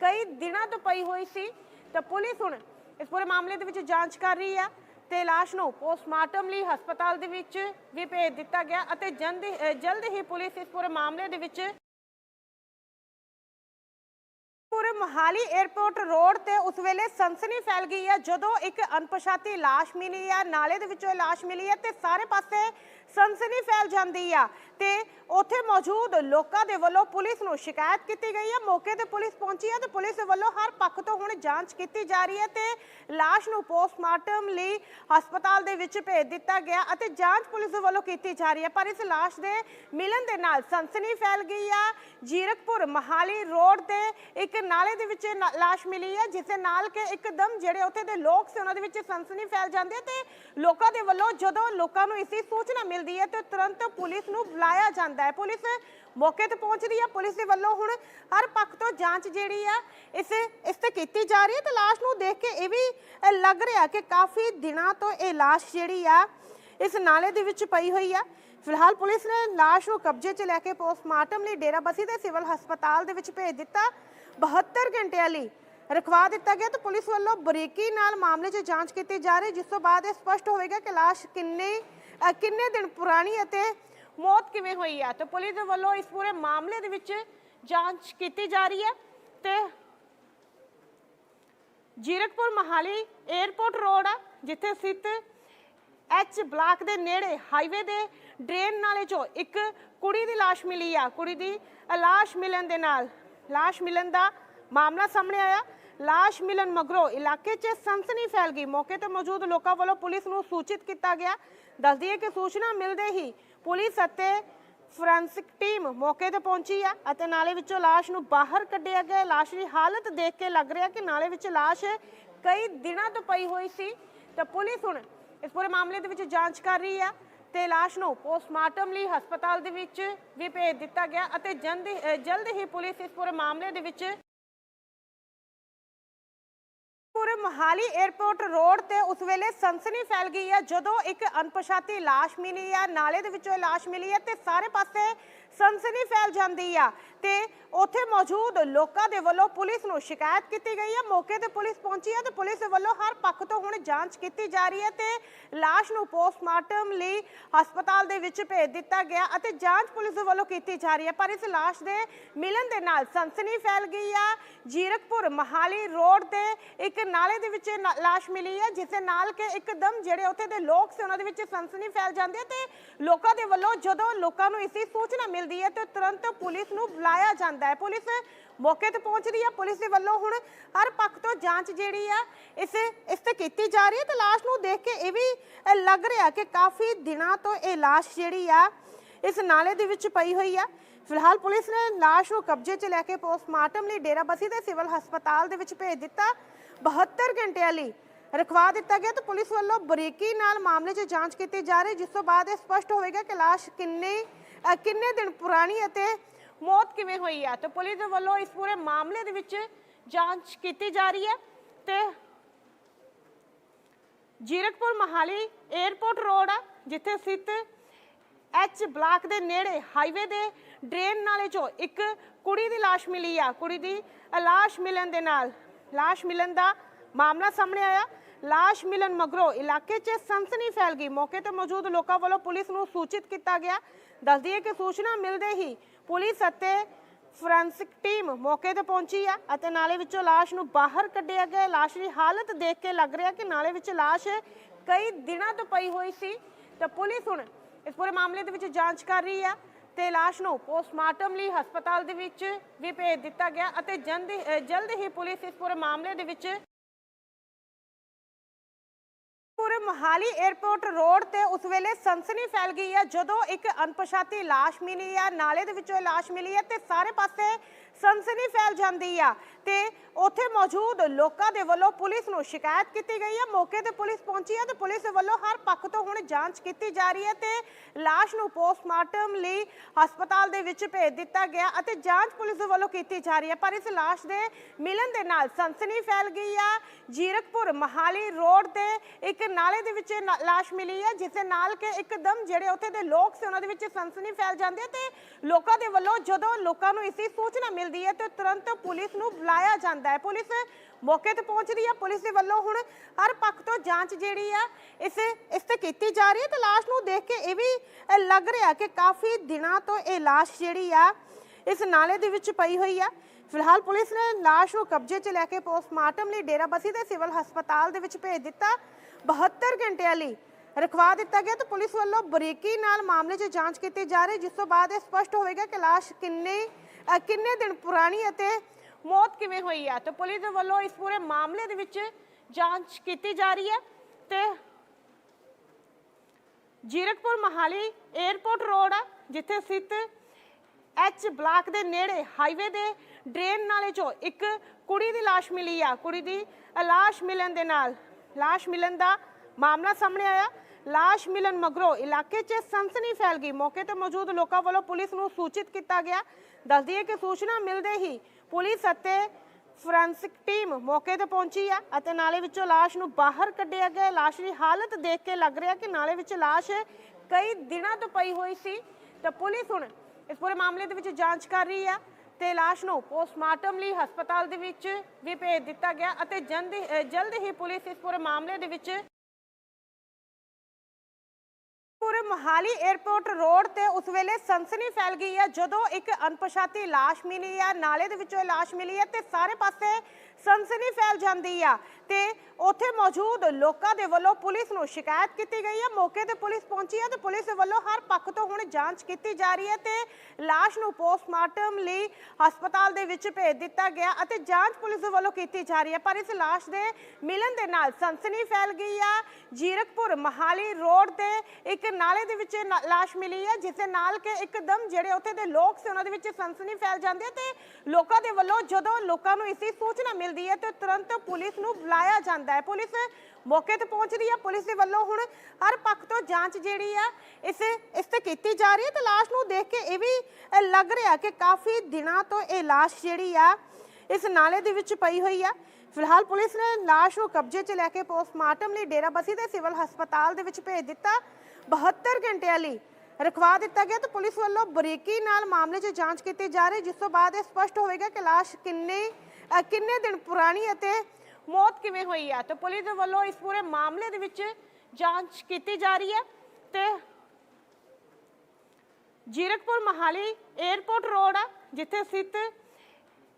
ਕਈ ਦਿਨਾਂ ਤੋਂ ਪਈ ਹੋਈ ਸੀ। ਤਾਂ ਪੁਲਿਸ ਹੁਣ ਇਸ ਪੂਰੇ ਮਾਮਲੇ ਦੇ ਵਿੱਚ ਜਾਂਚ ਕਰ ਰਹੀ ਆ ਤੇ ਲਾਸ਼ ਨੂੰ ਪੋਸਟਮਾਰਟਮ ਲਈ ਹਸਪਤਾਲ ਦੇ ਵਿੱਚ ਵੀ ਭੇਜ ਦਿੱਤਾ ਗਿਆ ਅਤੇ ਜਲਦ ਜਲਦ ਹੀ ਪੁਲਿਸ ਇਸ ਪੂਰੇ ਮਾਮਲੇ ਦੇ ਵਿੱਚ ਪੂਰੇ ਮੋਹਾਲੀ 에ਅਰਪੋਰਟ ਰੋਡ ਤੇ ਉਸ ਵੇਲੇ ਸਨਸਨੀ ਫੈਲ ਗਈ ਹੈ। ਜਦੋਂ ਇੱਕ ਅਣਪਛਾਤੀ ਲਾਸ਼ ਮਿਲੀ ਹੈ, ਨਾਲੇ ਦੇ ਵਿੱਚੋਂ ਇਹ ਲਾਸ਼ ਮਿਲੀ ਹੈ ਤੇ ਸਾਰੇ ਪਾਸੇ ਸਨਸਨੀ ਫੈਲ ਜਾਂਦੀ ਆ। ਤੇ ਉੱਥੇ ਮੌਜੂਦ ਲੋਕਾਂ ਦੇ ਵੱਲੋਂ ਪੁਲਿਸ ਨੂੰ ਸ਼ਿਕਾਇਤ ਕੀਤੀ ਗਈ ਹੈ ਮੌਕੇ ਤੇ ਪੁਲਿਸ ਪਹੁੰਚੀ ਹੈ ਤੇ ਪੁਲਿਸ ਦੇ ਵੱਲੋਂ ਹਰ ਪੱਖ ਤੋਂ ਹੁਣ ਜਾਂਚ ਕੀਤੀ ਜਾ ਰਹੀ ਹੈ ਤੇ ਲਾਸ਼ ਨੂੰ ਪੋਸਟਮਾਰਟਮ ਲਈ ਹਸਪਤਾਲ ਦੇ ਵਿੱਚ ਭੇਜ ਦਿੱਤਾ ਗਿਆ ਅਤੇ ਜਾਂਚ ਪੁਲਿਸ ਦੇ ਵੱਲੋਂ ਕੀਤੀ ਜਾ ਰਹੀ ਹੈ ਪਰ ਇਸ ਲਾਸ਼ ਦੇ ਮਿਲਣ ਦੇ ਨਾਲ ਸਨਸਨੀ ਫੈਲ ਗਈ ਆ। ਜੀਰਕਪੁਰ ਮਹਾਲੀ ਰੋਡ ਤੇ ਇੱਕ ਨਾਲੇ ਦੇ ਵਿੱਚ ਨਾ- ਲਾਸ਼ ਮਿਲੀ ਹੈ ਜਿਸ ਦੇ ਨਾਲ ਕਿ ਇੱਕਦਮ ਜਿਹੜੇ ਉੱਥੇ ਦੇ ਲੋਕ ਸੀ, ਉਹਨਾਂ ਦੇ ਵਿੱਚ ਸਨਸਨੀ ਫੈਲ ਜਾਂਦੀ ਹੈ ਤੇ ਲੋਕਾਂ ਦੇ ਵੱਲੋਂ ਜਦੋਂ ਲੋਕਾਂ ਨੂੰ ਇਸ ਦੀ ਸੂਚਨਾ ਮਿਲਦੀ ਹੈ ਤੇ ਤੁਰੰਤ ਪੁਲਿਸ ਨੂੰ ਬੁਲਾਇਆ ਜਾਂਦਾ ਹੈ। ਪੁਲਿਸ ਮੌਕੇ ਤੇ ਪਹੁੰਚਦੀ ਹੈ। ਪੁਲਿਸ ਦੇ ਵੱਲੋਂ ਹੁਣ ਹਰ ਪੱਖ ਤੋਂ ਜਾਂਚ ਜਿਹੜੀ ਆ ਇਸ ਇਸ ਤੇ ਕੀਤੀ ਜਾ ਰਹੀ ਹੈ ਤੇ ਲਾਸ਼ ਨੂੰ ਦੇਖ ਕੇ ਇਹ ਵੀ ਲੱਗ ਰਿਹਾ ਕਿ ਕਾਫੀ ਦਿਨਾਂ ਤੋਂ ਇਹ ਲਾਸ਼ ਜਿਹੜੀ ਆ, ਇਸ ਨਾਲੇ ਦੇ ਵਿੱਚ ਪਈ ਹੋਈ ਆ। ਫਿਲਹਾਲ ਪੁਲਿਸ ਨੇ ਲਾਸ਼ ਨੂੰ ਕਬਜ਼ੇ 'ਚ ਲੈ ਕੇ ਪੋਸਟਮਾਰਟਮ ਲਈ ਡੇਰਾਬੱਸੀ ਦੇ ਸਿਵਲ ਹਸਪਤਾਲ ਦੇ ਵਿੱਚ ਭੇਜ ਦਿੱਤਾ। 72 ਘੰਟਿਆਂ ਲਈ ਰਖਵਾ ਦਿੱਤਾ ਗਿਆ ਤੇ ਪੁਲਿਸ ਵੱਲੋਂ ਬਰੀਕੀ ਨਾਲ ਮਾਮਲੇ 'ਚ ਜਾਂਚ ਕੀਤੀ ਜਾ ਰਹੀ ਜਿਸ ਤੋਂ ਬਾਅਦ ਇਹ ਸਪਸ਼ਟ ਹੋਵੇਗਾ ਕਿ ਲਾਸ਼ ਕਿੰਨੇ ਕਿੰਨੇ ਦਿਨ ਪੁਰਾਣੀ ਅਤੇ ਮੌਤ ਕਿਵੇਂ ਹੋਈ ਆ? ਤੇ ਪੁਲਿਸ ਦੇ ਵੱਲੋਂ ਇਸ ਪੂਰੇ ਮਾਮਲੇ ਦੇ ਵਿੱਚ ਜਾਂਚ ਕੀਤੀ ਜਾ ਰਹੀ ਹੈ ਤੇ ਜੀਰਕਪੁਰ ਮਹਾਲੀ 에ਅਰਪੋਰਟ ਰੋਡ ਆ ਜਿੱਥੇ ਸਥਿਤ ਐਚ ਬਲਾਕ ਦੇ ਨੇੜੇ ਹਾਈਵੇ ਦੇ ਡਰੇਨ ਨਾਲੇ ਚੋਂ ਇੱਕ ਕੁੜੀ ਦੀ ਲਾਸ਼ ਮਿਲੀ ਆ। ਕੁੜੀ ਦੀ ਲਾਸ਼ ਮਿਲਣ ਦੇ ਨਾਲ, ਲਾਸ਼ ਮਿਲਣ ਦਾ ਮਾਮਲਾ ਸਾਹਮਣੇ ਆਇਆ। ਲਾਸ਼ ਮਿਲਣ ਮਗਰੋਂ ਇਲਾਕੇ 'ਚ ਸਨਸਨੀ ਫੈਲ ਗਈ। ਮੌਕੇ ਤੇ ਮੌਜੂਦ ਲੋਕਾਂ ਵੱਲੋਂ ਪੁਲਿਸ ਨੂੰ ਸੂਚਿਤ ਕੀਤਾ ਗਿਆ ਦੱਸਦੀ ਹੈ ਕਿ ਸੂਚਨਾ ਮਿਲਦੇ ਹੀ ਪੁਲਿਸ ਅਤੇ ਫੋਰੈਂਸਿਕ ਟੀਮ ਮੌਕੇ ਤੇ ਪਹੁੰਚੀ ਆ ਅਤੇ ਨਾਲੇ ਵਿੱਚੋਂ ਲਾਸ਼ ਨੂੰ ਬਾਹਰ ਕੱਢਿਆ ਗਿਆ। ਲਾਸ਼ ਦੀ ਹਾਲਤ ਦੇਖ ਕੇ ਲੱਗ ਰਿਹਾ ਕਿ ਨਾਲੇ ਵਿੱਚ ਲਾਸ਼ ਕਈ ਦਿਨਾਂ ਤੋਂ ਪਈ ਹੋਈ ਸੀ। ਤਾਂ ਪੁਲਿਸ ਹੁਣ ਇਸ ਪੂਰੇ ਮਾਮਲੇ ਦੇ ਵਿੱਚ ਜਾਂਚ ਕਰ ਰਹੀ ਆ ਤੇ ਲਾਸ਼ ਨੂੰ ਪੋਸਟਮਾਰਟਮ ਲਈ ਹਸਪਤਾਲ ਦੇ ਵਿੱਚ ਵੀ ਭੇਜ ਦਿੱਤਾ ਗਿਆ ਅਤੇ ਜਲਦ ਜਲਦ ਹੀ ਪੁਲਿਸ ਇਸ ਪੂਰੇ ਮਾਮਲੇ ਦੇ ਵਿੱਚ ਪੂਰੇ ਮੋਹਾਲੀ 에ਅਰਪੋਰਟ ਰੋਡ ਤੇ ਉਸ ਵੇਲੇ ਸਨਸਨੀ ਫੈਲ ਗਈ ਹੈ। ਜਦੋਂ ਇੱਕ ਅਣਪਛਾਤੀ ਲਾਸ਼ ਮਿਲੀ ਹੈ, ਨਾਲੇ ਦੇ ਵਿੱਚੋਂ ਇਹ ਲਾਸ਼ ਮਿਲੀ ਹੈ ਤੇ ਸਾਰੇ ਪਾਸੇ ਸਨਸਨੀ ਫੈਲ ਜਾਂਦੀ ਆ। ਤੇ ਉੱਥੇ ਮੌਜੂਦ ਲੋਕਾਂ ਦੇ ਵੱਲੋਂ ਪੁਲਿਸ ਨੂੰ ਸ਼ਿਕਾਇਤ ਕੀਤੀ ਗਈ ਹੈ ਮੌਕੇ ਤੇ ਪੁਲਿਸ ਪਹੁੰਚੀ ਹੈ ਤੇ ਪੁਲਿਸ ਦੇ ਵੱਲੋਂ ਹਰ ਪੱਖ ਤੋਂ ਹੁਣ ਜਾਂਚ ਕੀਤੀ ਜਾ ਰਹੀ ਹੈ ਤੇ ਲਾਸ਼ ਨੂੰ ਪੋਸਟਮਾਰਟਮ ਲਈ ਹਸਪਤਾਲ ਦੇ ਵਿੱਚ ਭੇਜ ਦਿੱਤਾ ਗਿਆ ਅਤੇ ਜਾਂਚ ਪੁਲਿਸ ਦੇ ਵੱਲੋਂ ਕੀਤੀ ਜਾ ਰਹੀ ਹੈ ਪਰ ਇਸ ਲਾਸ਼ ਦੇ ਮਿਲਣ ਦੇ ਨਾਲ ਸਨਸਨੀ ਫੈਲ ਗਈ ਆ। ਜੀਰਕਪੁਰ ਮਹਾਲੀ ਰੋਡ ਤੇ ਇੱਕ ਨਾਲੇ ਦੇ ਵਿੱਚ ਨਾ- ਲਾਸ਼ ਮਿਲੀ ਹੈ ਜਿਸ ਦੇ ਨਾਲ ਕਿ ਇੱਕਦਮ ਜਿਹੜੇ ਉੱਥੇ ਦੇ ਲੋਕ ਸੀ, ਉਹਨਾਂ ਦੇ ਵਿੱਚ ਸਨਸਨੀ ਫੈਲ ਜਾਂਦੀ ਹੈ ਤੇ ਲੋਕਾਂ ਦੇ ਵੱਲੋਂ ਜਦੋਂ ਲੋਕਾਂ ਨੂੰ ਇਸ ਦੀ ਸੂਚਨਾ ਮਿਲਦੀ ਹੈ ਤੇ ਤੁਰੰਤ ਪੁਲਿਸ ਨੂੰ ਬੁਲਾਇਆ ਜਾਂਦਾ ਹੈ। ਪੁਲਿਸ ਮੌਕੇ ਤੇ ਪਹੁੰਚਦੀ ਹੈ। ਪੁਲਿਸ ਦੇ ਵੱਲੋਂ ਹੁਣ ਹਰ ਪੱਖ ਤੋਂ ਜਾਂਚ ਜਿਹੜੀ ਆ ਇਸ ਇਸ ਤੇ ਕੀਤੀ ਜਾ ਰਹੀ ਹੈ ਤੇ ਲਾਸ਼ ਨੂੰ ਦੇਖ ਕੇ ਇਹ ਵੀ ਲੱਗ ਰਿਹਾ ਕਿ ਕਾਫੀ ਦਿਨਾਂ ਤੋਂ ਇਹ ਲਾਸ਼ ਜਿਹੜੀ ਆ ਇਸ ਨਾਲੇ ਦੇ ਵਿੱਚ ਪਈ ਹੋਈ ਆ। ਫਿਲਹਾਲ ਪੁਲਿਸ ਨੇ ਲਾਸ਼ ਨੂੰ ਕਬਜ਼ੇ 'ਚ ਲੈ ਕੇ ਪੋਸਟਮਾਰਟਮ ਲਈ ਡੇਰਾਬੱਸੀ ਦੇ ਸਿਵਲ ਹਸਪਤਾਲ ਦੇ ਵਿੱਚ ਭੇਜ ਦਿੱਤਾ। 72 ਘੰਟਿਆਂ ਲਈ ਰਖਵਾ ਦਿੱਤਾ ਗਿਆ ਤੇ ਪੁਲਿਸ ਵੱਲੋਂ ਬਰੀਕੀ ਨਾਲ ਮਾਮਲੇ 'ਚ ਜਾਂਚ ਕੀਤੀ ਜਾ ਰਹੀ ਜਿਸ ਤੋਂ ਬਾਅਦ ਇਹ ਸਪਸ਼ਟ ਹੋਵੇਗਾ ਕਿ ਲਾਸ਼ ਕਿੰਨੇ ਕਿੰਨੇ ਦਿਨ ਪੁਰਾਣੀ ਅਤੇ ਮੌਤ ਕਿਵੇਂ ਹੋਈ ਆ ਤੇ ਪੁਲਿਸ ਦੇ ਵੱਲੋਂ ਇਸ ਪੂਰੇ ਮਾਮਲੇ ਦੇ ਵਿੱਚ ਜਾਂਚ ਕੀਤੀ ਜਾ ਰਹੀ ਹੈ ਤੇ ਜੀਰਕਪੁਰ ਮਹਾਲੀ 에ਅਰਪੋਰਟ ਰੋਡ ਆ ਜਿੱਥੇ ਸਥਿਤ ਐਚ ਬਲਾਕ ਦੇ ਨੇੜੇ ਹਾਈਵੇ ਦੇ ਡਰੇਨ ਨਾਲੇ ਚੋਂ ਇੱਕ ਕੁੜੀ ਦੀ ਲਾਸ਼ ਮਿਲੀ ਆ। ਕੁੜੀ ਦੀ ਲਾਸ਼ ਮਿਲਣ ਦੇ ਨਾਲ, ਲਾਸ਼ ਮਿਲਣ ਦਾ ਮਾਮਲਾ ਸਾਹਮਣੇ ਆਇਆ। ਲਾਸ਼ ਮਿਲਣ ਮਗਰੋਂ ਇਲਾਕੇ 'ਚ ਸਨਸਨੀ ਫੈਲ ਗਈ। ਮੌਕੇ ਤੇ ਮੌਜੂਦ ਲੋਕਾਂ ਵੱਲੋਂ ਪੁਲਿਸ ਨੂੰ ਸੂਚਿਤ ਕੀਤਾ ਗਿਆ ਦੱਸਦੀ ਹੈ ਕਿ ਸੂਚਨਾ ਮਿਲਦੇ ਹੀ ਪੁਲਿਸ ਅਤੇ ਫੋਰੈਂਸਿਕ ਟੀਮ ਮੌਕੇ ਤੇ ਪਹੁੰਚੀ ਆ ਅਤੇ ਨਾਲੇ ਵਿੱਚੋਂ ਲਾਸ਼ ਨੂੰ ਬਾਹਰ ਕੱਢਿਆ ਗਿਆ। ਲਾਸ਼ ਦੀ ਹਾਲਤ ਦੇਖ ਕੇ ਲੱਗ ਰਿਹਾ ਕਿ ਨਾਲੇ ਵਿੱਚ ਲਾਸ਼ ਕਈ ਦਿਨਾਂ ਤੋਂ ਪਈ ਹੋਈ ਸੀ। ਤਾਂ ਪੁਲਿਸ ਹੁਣ ਇਸ ਪੂਰੇ ਮਾਮਲੇ ਦੇ ਵਿੱਚ ਜਾਂਚ ਕਰ ਰਹੀ ਆ ਤੇ ਲਾਸ਼ ਨੂੰ ਪੋਸਟਮਾਰਟਮ ਲਈ ਹਸਪਤਾਲ ਦੇ ਵਿੱਚ ਵੀ ਭੇਜ ਦਿੱਤਾ ਗਿਆ ਅਤੇ ਜਲਦ ਜਲਦ ਹੀ ਪੁਲਿਸ ਇਸ ਪੂਰੇ ਮਾਮਲੇ ਦੇ ਵਿੱਚ ਮੋਹਾਲੀ 에ਅਰਪੋਰਟ ਰੋਡ ਤੇ ਉਸ ਵੇਲੇ ਸਨਸਨੀ ਫੈਲ ਗਈ ਹੈ। ਜਦੋਂ ਇੱਕ ਅਣਪਛਾਤੀ ਲਾਸ਼ ਮਿਲੀ ਹੈ, ਨਾਲੇ ਦੇ ਵਿੱਚੋਂ ਇਹ ਲਾਸ਼ ਮਿਲੀ ਹੈ ਤੇ ਸਾਰੇ ਪਾਸੇ ਸਨਸਨੀ ਫੈਲ ਜਾਂਦੀ ਆ। ਤੇ ਉੱਥੇ ਮੌਜੂਦ ਲੋਕਾਂ ਦੇ ਵੱਲੋਂ ਪੁਲਿਸ ਨੂੰ ਸ਼ਿਕਾਇਤ ਕੀਤੀ ਗਈ ਹੈ ਮੌਕੇ ਤੇ ਪੁਲਿਸ ਪਹੁੰਚੀ ਹੈ ਤੇ ਪੁਲਿਸ ਦੇ ਵੱਲੋਂ ਹਰ ਪੱਖ ਤੋਂ ਹੁਣ ਜਾਂਚ ਕੀਤੀ ਜਾ ਰਹੀ ਹੈ ਤੇ ਲਾਸ਼ ਨੂੰ ਪੋਸਟਮਾਰਟਮ ਲਈ ਹਸਪਤਾਲ ਦੇ ਵਿੱਚ ਭੇਜ ਦਿੱਤਾ ਗਿਆ ਅਤੇ ਜਾਂਚ ਪੁਲਿਸ ਦੇ ਵੱਲੋਂ ਕੀਤੀ ਜਾ ਰਹੀ ਹੈ ਪਰ ਇਸ ਲਾਸ਼ ਦੇ ਮਿਲਣ ਦੇ ਨਾਲ ਸਨਸਨੀ ਫੈਲ ਗਈ ਆ। ਜੀਰਕਪੁਰ ਮਹਾਲੀ ਰੋਡ ਤੇ ਇੱਕ ਨਾਲੇ ਦੇ ਵਿੱਚ ਲਾਸ਼ ਮਿਲੀ ਹੈ ਜਿਸ ਦੇ ਨਾਲ ਕਿ ਇੱਕਦਮ ਜਿਹੜੇ ਉੱਥੇ ਦੇ ਲੋਕ ਸੀ, ਉਹਨਾਂ ਦੇ ਵਿੱਚ ਸਨਸਨੀ ਫੈਲ ਜਾਂਦੀ ਹੈ ਤੇ ਲੋਕਾਂ ਦੇ ਵੱਲੋਂ ਜਦੋਂ ਲੋਕਾਂ ਨੂੰ ਇਸ ਦੀ ਸੂਚਨਾ ਮਿਲ ਮਿਲਦੀ ਹੈ ਤੇ ਤੁਰੰਤ ਪੁਲਿਸ ਨੂੰ ਬੁਲਾਇਆ ਜਾਂਦਾ ਹੈ। ਪੁਲਿਸ ਮੌਕੇ ਤੇ ਪਹੁੰਚਦੀ ਹੈ। ਪੁਲਿਸ ਦੇ ਵੱਲੋਂ ਹੁਣ ਹਰ ਪੱਖ ਤੋਂ ਜਾਂਚ ਜਿਹੜੀ ਆ ਇਸ ਇਸ ਤੇ ਕੀਤੀ ਜਾ ਰਹੀ ਹੈ ਤੇ ਲਾਸ਼ ਨੂੰ ਦੇਖ ਕੇ ਇਹ ਵੀ ਲੱਗ ਰਿਹਾ ਕਿ ਕਾਫੀ ਦਿਨਾਂ ਤੋਂ ਇਹ ਲਾਸ਼ ਜਿਹੜੀ ਆ, ਇਸ ਨਾਲੇ ਦੇ ਵਿੱਚ ਪਈ ਹੋਈ ਆ। ਫਿਲਹਾਲ ਪੁਲਿਸ ਨੇ ਲਾਸ਼ ਨੂੰ ਕਬਜ਼ੇ 'ਚ ਲੈ ਕੇ ਪੋਸਟਮਾਰਟਮ ਲਈ ਡੇਰਾਬੱਸੀ ਦੇ ਸਿਵਲ ਹਸਪਤਾਲ ਦੇ ਵਿੱਚ ਭੇਜ ਦਿੱਤਾ। 72 ਘੰਟਿਆਂ ਲਈ ਰਖਵਾ ਦਿੱਤਾ ਗਿਆ ਤੇ ਪੁਲਿਸ ਵੱਲੋਂ ਬਰੀਕੀ ਨਾਲ ਮਾਮਲੇ 'ਚ ਜਾਂਚ ਕੀਤੀ ਜਾ ਰਹੀ ਜਿਸ ਤੋਂ ਬਾਅਦ ਇਹ ਸਪਸ਼ਟ ਹੋਵੇਗਾ ਕਿ ਲਾਸ਼ ਕਿੰਨੇ ਕਿੰਨੇ ਦਿਨ ਪੁਰਾਣੀ ਅਤੇ ਮੌਤ ਕਿਵੇਂ ਹੋਈ ਆ? ਤੇ ਪੁਲਿਸ ਦੇ ਵੱਲੋਂ ਇਸ ਪੂਰੇ ਮਾਮਲੇ ਦੇ ਵਿੱਚ ਜਾਂਚ ਕੀਤੀ ਜਾ ਰਹੀ ਹੈ ਤੇ ਜੀਰਕਪੁਰ ਮਹਾਲੀ 에ਅਰਪੋਰਟ ਰੋਡ ਆ, ਜਿੱਥੇ ਸਥਿਤ ਐਚ ਬਲਾਕ ਦੇ ਨੇੜੇ ਹਾਈਵੇ ਦੇ ਡਰੇਨ ਨਾਲੇ ਚੋਂ ਇੱਕ ਕੁੜੀ ਦੀ ਲਾਸ਼ ਮਿਲੀ ਆ। ਕੁੜੀ ਦੀ ਲਾਸ਼ ਮਿਲਣ ਦੇ ਨਾਲ, ਲਾਸ਼ ਮਿਲਣ ਦਾ ਮਾਮਲਾ ਸਾਹਮਣੇ ਆਇਆ। ਲਾਸ਼ ਮਿਲਣ ਮਗਰੋਂ ਇਲਾਕੇ 'ਚ ਸਨਸਨੀ ਫੈਲ ਗਈ। ਮੌਕੇ ਤੇ ਮੌਜੂਦ ਲੋਕਾਂ ਵੱਲੋਂ ਪੁਲਿਸ ਨੂੰ ਸੂਚਿਤ ਕੀਤਾ ਗਿਆ ਦੱਸਦੀ ਹੈ ਕਿ ਸੂਚਨਾ ਮਿਲਦੇ ਹੀ ਪੁਲਿਸ ਅਤੇ ਫੋਰੈਂਸਿਕ ਟੀਮ ਮੌਕੇ ਤੇ ਪਹੁੰਚੀ ਆ ਅਤੇ ਨਾਲੇ ਵਿੱਚੋਂ ਲਾਸ਼ ਨੂੰ ਬਾਹਰ ਕੱਢਿਆ ਗਿਆ ਲਾਸ਼ ਦੀ ਹਾਲਤ ਦੇਖ ਕੇ ਲੱਗ ਰਿਹਾ ਕਿ ਨਾਲੇ ਵਿੱਚ ਲਾਸ਼ ਕਈ ਦਿਨਾਂ ਤੋਂ ਪਈ ਹੋਈ ਸੀ। ਤਾਂ ਪੁਲਿਸ ਹੁਣ ਇਸ ਪੂਰੇ ਮਾਮਲੇ ਦੇ ਵਿੱਚ ਜਾਂਚ ਕਰ ਰਹੀ ਆ ਤੇ ਲਾਸ਼ ਨੂੰ ਪੋਸਟਮਾਰਟਮ ਲਈ ਹਸਪਤਾਲ ਦੇ ਵਿੱਚ ਵੀ ਭੇਜ ਦਿੱਤਾ ਗਿਆ ਅਤੇ ਜਲਦ ਜਲਦ ਹੀ ਪੁਲਿਸ ਇਸ ਪੂਰੇ ਮਾਮਲੇ ਦੇ ਵਿੱਚ ਪੂਰੇ ਮੋਹਾਲੀ 에ਅਰਪੋਰਟ ਰੋਡ ਤੇ ਉਸ ਵੇਲੇ ਸਨਸਨੀ ਫੈਲ ਗਈ ਹੈ। ਜਦੋਂ ਇੱਕ ਅਣਪਛਾਤੀ ਲਾਸ਼ ਮਿਲੀ ਹੈ, ਨਾਲੇ ਦੇ ਵਿੱਚੋਂ ਇਹ ਲਾਸ਼ ਮਿਲੀ ਹੈ ਤੇ ਸਾਰੇ ਪਾਸੇ ਸਨਸਨੀ ਫੈਲ ਜਾਂਦੀ ਆ। ਤੇ ਉੱਥੇ ਮੌਜੂਦ ਲੋਕਾਂ ਦੇ ਵੱਲੋਂ ਪੁਲਿਸ ਨੂੰ ਸ਼ਿਕਾਇਤ ਕੀਤੀ ਗਈ ਹੈ ਮੌਕੇ ਤੇ ਪੁਲਿਸ ਪਹੁੰਚੀ ਹੈ ਤੇ ਪੁਲਿਸ ਦੇ ਵੱਲੋਂ ਹਰ ਪੱਖ ਤੋਂ ਹੁਣ ਜਾਂਚ ਕੀਤੀ ਜਾ ਰਹੀ ਹੈ ਤੇ ਲਾਸ਼ ਨੂੰ ਪੋਸਟਮਾਰਟਮ ਲਈ ਹਸਪਤਾਲ ਦੇ ਵਿੱਚ ਭੇਜ ਦਿੱਤਾ ਗਿਆ ਅਤੇ ਜਾਂਚ ਪੁਲਿਸ ਦੇ ਵੱਲੋਂ ਕੀਤੀ ਜਾ ਰਹੀ ਹੈ ਪਰ ਇਸ ਲਾਸ਼ ਦੇ ਮਿਲਣ ਦੇ ਨਾਲ ਸਨਸਨੀ ਫੈਲ ਗਈ ਆ। ਜੀਰਕਪੁਰ ਮਹਾਲੀ ਰੋਡ ਤੇ ਇੱਕ ਨਾਲੇ ਦੇ ਵਿੱਚ ਨਾ- ਲਾਸ਼ ਮਿਲੀ ਹੈ ਜਿਸ ਦੇ ਨਾਲ ਕਿ ਇੱਕਦਮ ਜਿਹੜੇ ਉੱਥੇ ਦੇ ਲੋਕ ਸੀ, ਉਹਨਾਂ ਦੇ ਵਿੱਚ ਸਨਸਨੀ ਫੈਲ ਜਾਂਦੀ ਹੈ ਤੇ ਲੋਕਾਂ ਦੇ ਵੱਲੋਂ ਜਦੋਂ ਲੋਕਾਂ ਨੂੰ ਇਸ ਦੀ ਸੂਚਨਾ ਮਿਲ ਮਿਲਦੀ ਹੈ ਤੇ ਤੁਰੰਤ ਪੁਲਿਸ ਨੂੰ ਬੁਲਾਇਆ ਜਾਂਦਾ ਹੈ। ਪੁਲਿਸ ਮੌਕੇ ਤੇ ਪਹੁੰਚਦੀ ਹੈ। ਪੁਲਿਸ ਦੇ ਵੱਲੋਂ ਹੁਣ ਹਰ ਪੱਖ ਤੋਂ ਜਾਂਚ ਜਿਹੜੀ ਆ ਇਸ ਇਸ ਤੇ ਕੀਤੀ ਜਾ ਰਹੀ ਹੈ ਤੇ ਲਾਸ਼ ਨੂੰ ਦੇਖ ਕੇ ਇਹ ਵੀ ਲੱਗ ਰਿਹਾ ਕਿ ਕਾਫੀ ਦਿਨਾਂ ਤੋਂ ਇਹ ਲਾਸ਼ ਜਿਹੜੀ ਆ, ਇਸ ਨਾਲੇ ਦੇ ਵਿੱਚ ਪਈ ਹੋਈ ਆ। ਫਿਲਹਾਲ ਪੁਲਿਸ ਨੇ ਲਾਸ਼ ਨੂੰ ਕਬਜ਼ੇ 'ਚ ਲੈ ਕੇ ਪੋਸਟਮਾਰਟਮ ਲਈ ਡੇਰਾਬੱਸੀ ਦੇ ਸਿਵਲ ਹਸਪਤਾਲ ਦੇ ਵਿੱਚ ਭੇਜ ਦਿੱਤਾ। 72 ਘੰਟਿਆਂ ਲਈ ਰਖਵਾ ਦਿੱਤਾ ਗਿਆ ਤੇ ਪੁਲਿਸ ਵੱਲੋਂ ਬਰੀਕੀ ਨਾਲ ਮਾਮਲੇ 'ਚ ਜਾਂਚ ਕੀਤੀ ਜਾ ਰਹੀ ਜਿਸ ਤੋਂ ਬਾਅਦ ਇਹ ਸਪਸ਼ਟ ਹੋਵੇਗਾ ਕਿ ਲਾਸ਼ ਕਿੰਨੇ ਕਿੰਨੇ ਦਿਨ ਪੁਰਾਣੀ ਅਤੇ ਮੌਤ ਕਿਵੇਂ ਹੋਈ ਆ? ਤੇ ਪੁਲਿਸ ਦੇ ਵੱਲੋਂ ਇਸ ਪੂਰੇ ਮਾਮਲੇ ਦੇ ਵਿੱਚ ਜਾਂਚ ਕੀਤੀ ਜਾ ਰਹੀ ਹੈ ਤੇ ਜੀਰਕਪੁਰ ਮਹਾਲੀ 에ਅਰਪੋਰਟ ਰੋਡ ਆ ਜਿੱਥੇ ਸਥਿਤ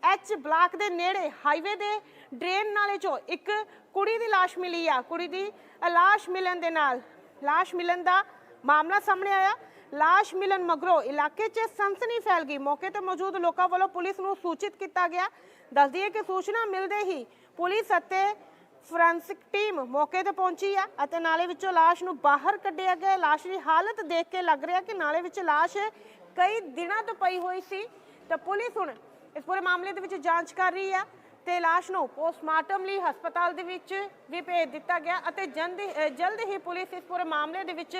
ਐਚ ਬਲਾਕ ਦੇ ਨੇੜੇ ਹਾਈਵੇ ਦੇ ਡਰੇਨ ਨਾਲੇ ਚੋਂ ਇੱਕ ਕੁੜੀ ਦੀ ਲਾਸ਼ ਮਿਲੀ ਆ। ਕੁੜੀ ਦੀ ਲਾਸ਼ ਮਿਲਣ ਦੇ ਨਾਲ, ਲਾਸ਼ ਮਿਲਣ ਦਾ ਮਾਮਲਾ ਸਾਹਮਣੇ ਆਇਆ। ਲਾਸ਼ ਮਿਲਣ ਮਗਰੋਂ ਇਲਾਕੇ 'ਚ ਸਨਸਨੀ ਫੈਲ ਗਈ। ਮੌਕੇ ਤੇ ਮੌਜੂਦ ਲੋਕਾਂ ਵੱਲੋਂ ਪੁਲਿਸ ਨੂੰ ਸੂਚਿਤ ਕੀਤਾ ਗਿਆ ਦੱਸਦੀ ਹੈ ਕਿ ਸੂਚਨਾ ਮਿਲਦੇ ਹੀ ਪੁਲਿਸ ਅਤੇ ਫੋਰੈਂਸਿਕ ਟੀਮ ਮੌਕੇ ਤੇ ਪਹੁੰਚੀ ਆ ਅਤੇ ਨਾਲੇ ਵਿੱਚੋਂ ਲਾਸ਼ ਨੂੰ ਬਾਹਰ ਕੱਢਿਆ ਗਿਆ ਲਾਸ਼ ਦੀ ਹਾਲਤ ਦੇਖ ਕੇ ਲੱਗ ਰਿਹਾ ਕਿ ਨਾਲੇ ਵਿੱਚ ਲਾਸ਼ ਕਈ ਦਿਨਾਂ ਤੋਂ ਪਈ ਹੋਈ ਸੀ। ਤਾਂ ਪੁਲਿਸ ਹੁਣ ਇਸ ਪੂਰੇ ਮਾਮਲੇ ਦੇ ਵਿੱਚ ਜਾਂਚ ਕਰ ਰਹੀ ਆ ਤੇ ਲਾਸ਼ ਨੂੰ ਪੋਸਟਮਾਰਟਮ ਲਈ ਹਸਪਤਾਲ ਦੇ ਵਿੱਚ ਵੀ ਭੇਜ ਦਿੱਤਾ ਗਿਆ ਅਤੇ ਜਲਦ ਜਲਦ ਹੀ ਪੁਲਿਸ ਇਸ ਪੂਰੇ ਮਾਮਲੇ ਦੇ ਵਿੱਚ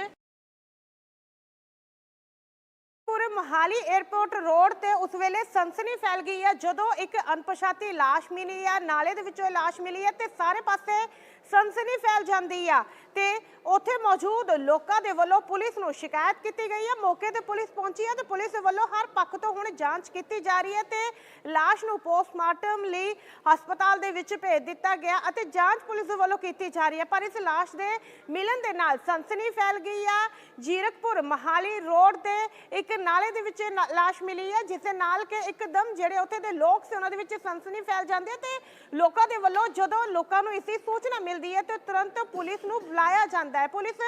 ਪੂਰੇ ਮੋਹਾਲੀ 에ਅਰਪੋਰਟ ਰੋਡ ਤੇ ਉਸ ਵੇਲੇ ਸਨਸਨੀ ਫੈਲ ਗਈ ਹੈ। ਜਦੋਂ ਇੱਕ ਅਣਪਛਾਤੀ ਲਾਸ਼ ਮਿਲੀ ਹੈ, ਨਾਲੇ ਦੇ ਵਿੱਚੋਂ ਇਹ ਲਾਸ਼ ਮਿਲੀ ਹੈ ਤੇ ਸਾਰੇ ਪਾਸੇ ਸਨਸਨੀ ਫੈਲ ਜਾਂਦੀ ਆ। ਤੇ ਉੱਥੇ ਮੌਜੂਦ ਲੋਕਾਂ ਦੇ ਵੱਲੋਂ ਪੁਲਿਸ ਨੂੰ ਸ਼ਿਕਾਇਤ ਕੀਤੀ ਗਈ ਹੈ ਮੌਕੇ ਤੇ ਪੁਲਿਸ ਪਹੁੰਚੀ ਹੈ ਤੇ ਪੁਲਿਸ ਦੇ ਵੱਲੋਂ ਹਰ ਪੱਖ ਤੋਂ ਹੁਣ ਜਾਂਚ ਕੀਤੀ ਜਾ ਰਹੀ ਹੈ ਤੇ ਲਾਸ਼ ਨੂੰ ਪੋਸਟਮਾਰਟਮ ਲਈ ਹਸਪਤਾਲ ਦੇ ਵਿੱਚ ਭੇਜ ਦਿੱਤਾ ਗਿਆ ਅਤੇ ਜਾਂਚ ਪੁਲਿਸ ਦੇ ਵੱਲੋਂ ਕੀਤੀ ਜਾ ਰਹੀ ਹੈ ਪਰ ਇਸ ਲਾਸ਼ ਦੇ ਮਿਲਣ ਦੇ ਨਾਲ ਸਨਸਨੀ ਫੈਲ ਗਈ ਆ। ਜੀਰਕਪੁਰ ਮਹਾਲੀ ਰੋਡ ਤੇ ਇੱਕ ਨਾਲੇ ਦੇ ਵਿੱਚ ਨਾ- ਲਾਸ਼ ਮਿਲੀ ਹੈ ਜਿਸ ਦੇ ਨਾਲ ਕਿ ਇੱਕਦਮ ਜਿਹੜੇ ਉੱਥੇ ਦੇ ਲੋਕ ਸੀ, ਉਹਨਾਂ ਦੇ ਵਿੱਚ ਸਨਸਨੀ ਫੈਲ ਜਾਂਦੀ ਹੈ ਤੇ ਲੋਕਾਂ ਦੇ ਵੱਲੋਂ ਜਦੋਂ ਲੋਕਾਂ ਨੂੰ ਇਸ ਦੀ ਸੂਚਨਾ ਮਿਲਦੀ ਹੈ ਤੇ ਤੁਰੰਤ ਪੁਲਿਸ ਨੂੰ ਬੁਲਾਇਆ ਜਾਂਦਾ ਹੈ। ਪੁਲਿਸ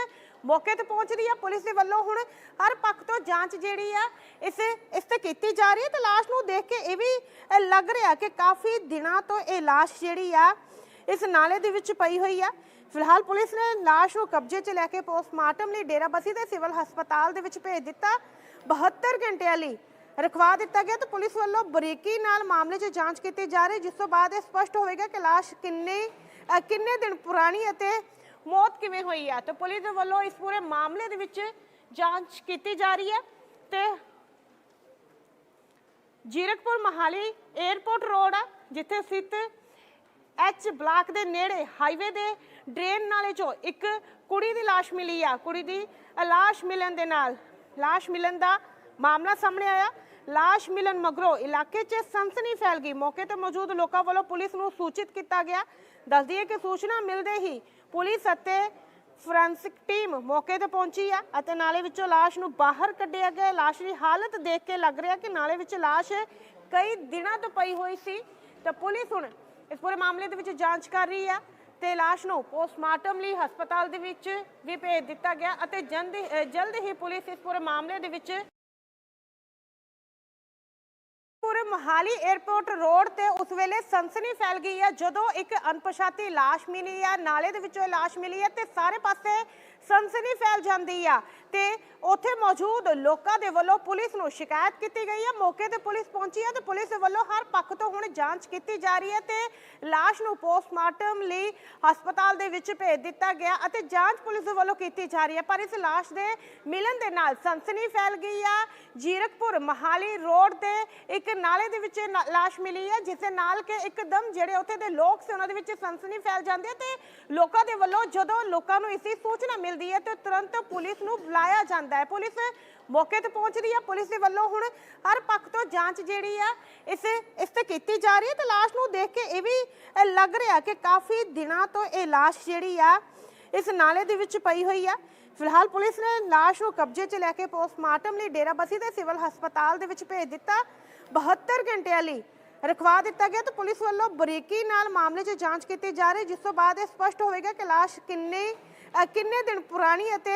ਮੌਕੇ ਤੇ ਪਹੁੰਚਦੀ ਹੈ। ਪੁਲਿਸ ਦੇ ਵੱਲੋਂ ਹੁਣ ਹਰ ਪੱਖ ਤੋਂ ਜਾਂਚ ਜਿਹੜੀ ਆ, ਇਸ ਇਸ ਤੇ ਕੀਤੀ ਜਾ ਰਹੀ ਹੈ ਤੇ ਲਾਸ਼ ਨੂੰ ਦੇਖ ਕੇ ਇਹ ਵੀ ਲੱਗ ਰਿਹਾ ਕਿ ਕਾਫੀ ਦਿਨਾਂ ਤੋਂ ਇਹ ਲਾਸ਼ ਜਿਹੜੀ ਆ, ਇਸ ਨਾਲੇ ਦੇ ਵਿੱਚ ਪਈ ਹੋਈ ਆ। ਫਿਲਹਾਲ ਪੁਲਿਸ ਨੇ ਲਾਸ਼ ਨੂੰ ਕਬਜ਼ੇ 'ਚ ਲੈ ਕੇ ਪੋਸਟਮਾਰਟਮ ਲਈ ਡੇਰਾਬੱਸੀ ਦੇ ਸਿਵਲ ਹਸਪਤਾਲ ਦੇ ਵਿੱਚ ਭੇਜ ਦਿੱਤਾ। 72 ਘੰਟਿਆਂ ਲਈ ਰਖਵਾ ਦਿੱਤਾ ਗਿਆ ਤੇ ਪੁਲਿਸ ਵੱਲੋਂ ਬਰੀਕੀ ਨਾਲ ਮਾਮਲੇ 'ਚ ਜਾਂਚ ਕੀਤੀ ਜਾ ਰਹੀ ਜਿਸ ਤੋਂ ਬਾਅਦ ਇਹ ਸਪਸ਼ਟ ਹੋਵੇਗਾ ਕਿ ਲਾਸ਼ ਕਿੰਨੇ ਕਿੰਨੇ ਦਿਨ ਪੁਰਾਣੀ ਅਤੇ ਮੌਤ ਕਿਵੇਂ ਹੋਈ ਆ? ਤੇ ਪੁਲਿਸ ਦੇ ਵੱਲੋਂ ਇਸ ਪੂਰੇ ਮਾਮਲੇ ਦੇ ਵਿੱਚ ਜਾਂਚ ਕੀਤੀ ਜਾ ਰਹੀ ਹੈ ਤੇ ਜੀਰਕਪੁਰ ਮਹਾਲੀ 에ਅਰਪੋਰਟ ਰੋਡ ਆ, ਜਿੱਥੇ ਸਥਿਤ ਐਚ ਬਲਾਕ ਦੇ ਨੇੜੇ ਹਾਈਵੇ ਦੇ ਡਰੇਨ ਨਾਲੇ ਚੋਂ ਇੱਕ ਕੁੜੀ ਦੀ ਲਾਸ਼ ਮਿਲੀ ਆ। ਕੁੜੀ ਦੀ ਲਾਸ਼ ਮਿਲਣ ਦੇ ਨਾਲ, ਲਾਸ਼ ਮਿਲਣ ਦਾ ਮਾਮਲਾ ਸਾਹਮਣੇ ਆਇਆ। ਲਾਸ਼ ਮਿਲਣ ਮਗਰੋਂ ਇਲਾਕੇ 'ਚ ਸਨਸਨੀ ਫੈਲ ਗਈ। ਮੌਕੇ ਤੇ ਮੌਜੂਦ ਲੋਕਾਂ ਵੱਲੋਂ ਪੁਲਿਸ ਨੂੰ ਸੂਚਿਤ ਕੀਤਾ ਗਿਆ ਦੱਸਦੀ ਹੈ ਕਿ ਸੂਚਨਾ ਮਿਲਦੇ ਹੀ ਪੁਲਿਸ ਅਤੇ ਫੋਰੈਂਸਿਕ ਟੀਮ ਮੌਕੇ ਤੇ ਪਹੁੰਚੀ ਆ ਅਤੇ ਨਾਲੇ ਵਿੱਚੋਂ ਲਾਸ਼ ਨੂੰ ਬਾਹਰ ਕੱਢਿਆ ਗਿਆ। ਲਾਸ਼ ਦੀ ਹਾਲਤ ਦੇਖ ਕੇ ਲੱਗ ਰਿਹਾ ਕਿ ਨਾਲੇ ਵਿੱਚ ਲਾਸ਼ ਕਈ ਦਿਨਾਂ ਤੋਂ ਪਈ ਹੋਈ ਸੀ। ਤਾਂ ਪੁਲਿਸ ਹੁਣ ਇਸ ਪੂਰੇ ਮਾਮਲੇ ਦੇ ਵਿੱਚ ਜਾਂਚ ਕਰ ਰਹੀ ਆ ਤੇ ਲਾਸ਼ ਨੂੰ ਪੋਸਟਮਾਰਟਮ ਲਈ ਹਸਪਤਾਲ ਦੇ ਵਿੱਚ ਵੀ ਭੇਜ ਦਿੱਤਾ ਗਿਆ ਅਤੇ ਜਲਦ ਜਲਦ ਹੀ ਪੁਲਿਸ ਇਸ ਪੂਰੇ ਮਾਮਲੇ ਦੇ ਵਿੱਚ ਪੂਰੇ ਮੋਹਾਲੀ 에ਅਰਪੋਰਟ ਰੋਡ ਤੇ ਉਸ ਵੇਲੇ ਸਨਸਨੀ ਫੈਲ ਗਈ ਹੈ। ਜਦੋਂ ਇੱਕ ਅਣਪਛਾਤੀ ਲਾਸ਼ ਮਿਲੀ ਹੈ, ਨਾਲੇ ਦੇ ਵਿੱਚੋਂ ਇਹ ਲਾਸ਼ ਮਿਲੀ ਹੈ ਤੇ ਸਾਰੇ ਪਾਸੇ ਸਨਸਨੀ ਫੈਲ ਜਾਂਦੀ ਆ। ਤੇ ਉੱਥੇ ਮੌਜੂਦ ਲੋਕਾਂ ਦੇ ਵੱਲੋਂ ਪੁਲਿਸ ਨੂੰ ਸ਼ਿਕਾਇਤ ਕੀਤੀ ਗਈ ਹੈ। ਮੌਕੇ ਤੇ ਪੁਲਿਸ ਪਹੁੰਚੀ ਹੈ ਤੇ ਪੁਲਿਸ ਦੇ ਵੱਲੋਂ ਹਰ ਪੱਖ ਤੋਂ ਹੁਣ ਜਾਂਚ ਕੀਤੀ ਜਾ ਰਹੀ ਹੈ ਤੇ ਲਾਸ਼ ਨੂੰ ਪੋਸਟਮਾਰਟਮ ਲਈ ਹਸਪਤਾਲ ਦੇ ਵਿੱਚ ਭੇਜ ਦਿੱਤਾ ਗਿਆ ਅਤੇ ਜਾਂਚ ਪੁਲਿਸ ਦੇ ਵੱਲੋਂ ਕੀਤੀ ਜਾ ਰਹੀ ਹੈ। ਪਰ ਇਸ ਲਾਸ਼ ਦੇ ਮਿਲਣ ਦੇ ਨਾਲ ਸਨਸਨੀ ਫੈਲ ਗਈ ਆ। ਜੀਰਕਪੁਰ ਮਹਾਲੀ ਰੋਡ ਤੇ ਇੱਕ ਨਾਲੇ ਦੇ ਵਿੱਚ ਲਾਸ਼ ਮਿਲੀ ਹੈ, ਜਿਸ ਦੇ ਨਾਲ ਕਿ ਇੱਕਦਮ ਜਿਹੜੇ ਉੱਥੇ ਦੇ ਲੋਕ ਸੀ, ਉਹਨਾਂ ਦੇ ਵਿੱਚ ਸਨਸਨੀ ਫੈਲ ਜਾਂਦੀ ਹੈ ਤੇ ਲੋਕਾਂ ਦੇ ਵੱਲੋਂ ਜਦੋਂ ਲੋਕਾਂ ਨੂੰ ਇਸ ਦੀ ਸੂਚਨਾ ਮਿਲਦੀ ਹੈ ਤੇ ਤੁਰੰਤ ਪੁਲਿਸ ਨੂੰ ਬੁਲਾਇਆ ਜਾਂਦਾ ਹੈ। ਪੁਲਿਸ ਮੌਕੇ ਤੇ ਪਹੁੰਚਦੀ ਹੈ। ਪੁਲਿਸ ਦੇ ਵੱਲੋਂ ਹੁਣ ਹਰ ਪੱਖ ਤੋਂ ਜਾਂਚ ਜਿਹੜੀ ਆ ਇਸ ਇਸ ਤੇ ਕੀਤੀ ਜਾ ਰਹੀ ਹੈ। ਤੇ ਲਾਸ਼ ਨੂੰ ਦੇਖ ਕੇ ਇਹ ਵੀ ਲੱਗ ਰਿਹਾ ਕਿ ਕਾਫੀ ਦਿਨਾਂ ਤੋਂ ਇਹ ਲਾਸ਼ ਜਿਹੜੀ ਆ, ਇਸ ਨਾਲੇ ਦੇ ਵਿੱਚ ਪਈ ਹੋਈ ਆ। ਫਿਲਹਾਲ ਪੁਲਿਸ ਨੇ ਲਾਸ਼ ਨੂੰ ਕਬਜ਼ੇ 'ਚ ਲੈ ਕੇ ਪੋਸਟਮਾਰਟਮ ਲਈ ਡੇਰਾਬੱਸੀ ਦੇ ਸਿਵਲ ਹਸਪਤਾਲ ਦੇ ਵਿੱਚ ਭੇਜ ਦਿੱਤਾ। 72 ਘੰਟਿਆਂ ਲਈ ਰਖਵਾ ਦਿੱਤਾ ਗਿਆ। ਤੇ ਪੁਲਿਸ ਵੱਲੋਂ ਬਰੀਕੀ ਨਾਲ ਮਾਮਲੇ 'ਚ ਜਾਂਚ ਕੀਤੀ ਜਾ ਰਹੀ ਜਿਸ ਤੋਂ ਬਾਅਦ ਇਹ ਸਪਸ਼ਟ ਹੋਵੇਗਾ ਕਿ ਲਾਸ਼ ਕਿੰਨੇ ਕਿੰਨੇ ਦਿਨ ਪੁਰਾਣੀ ਅਤੇ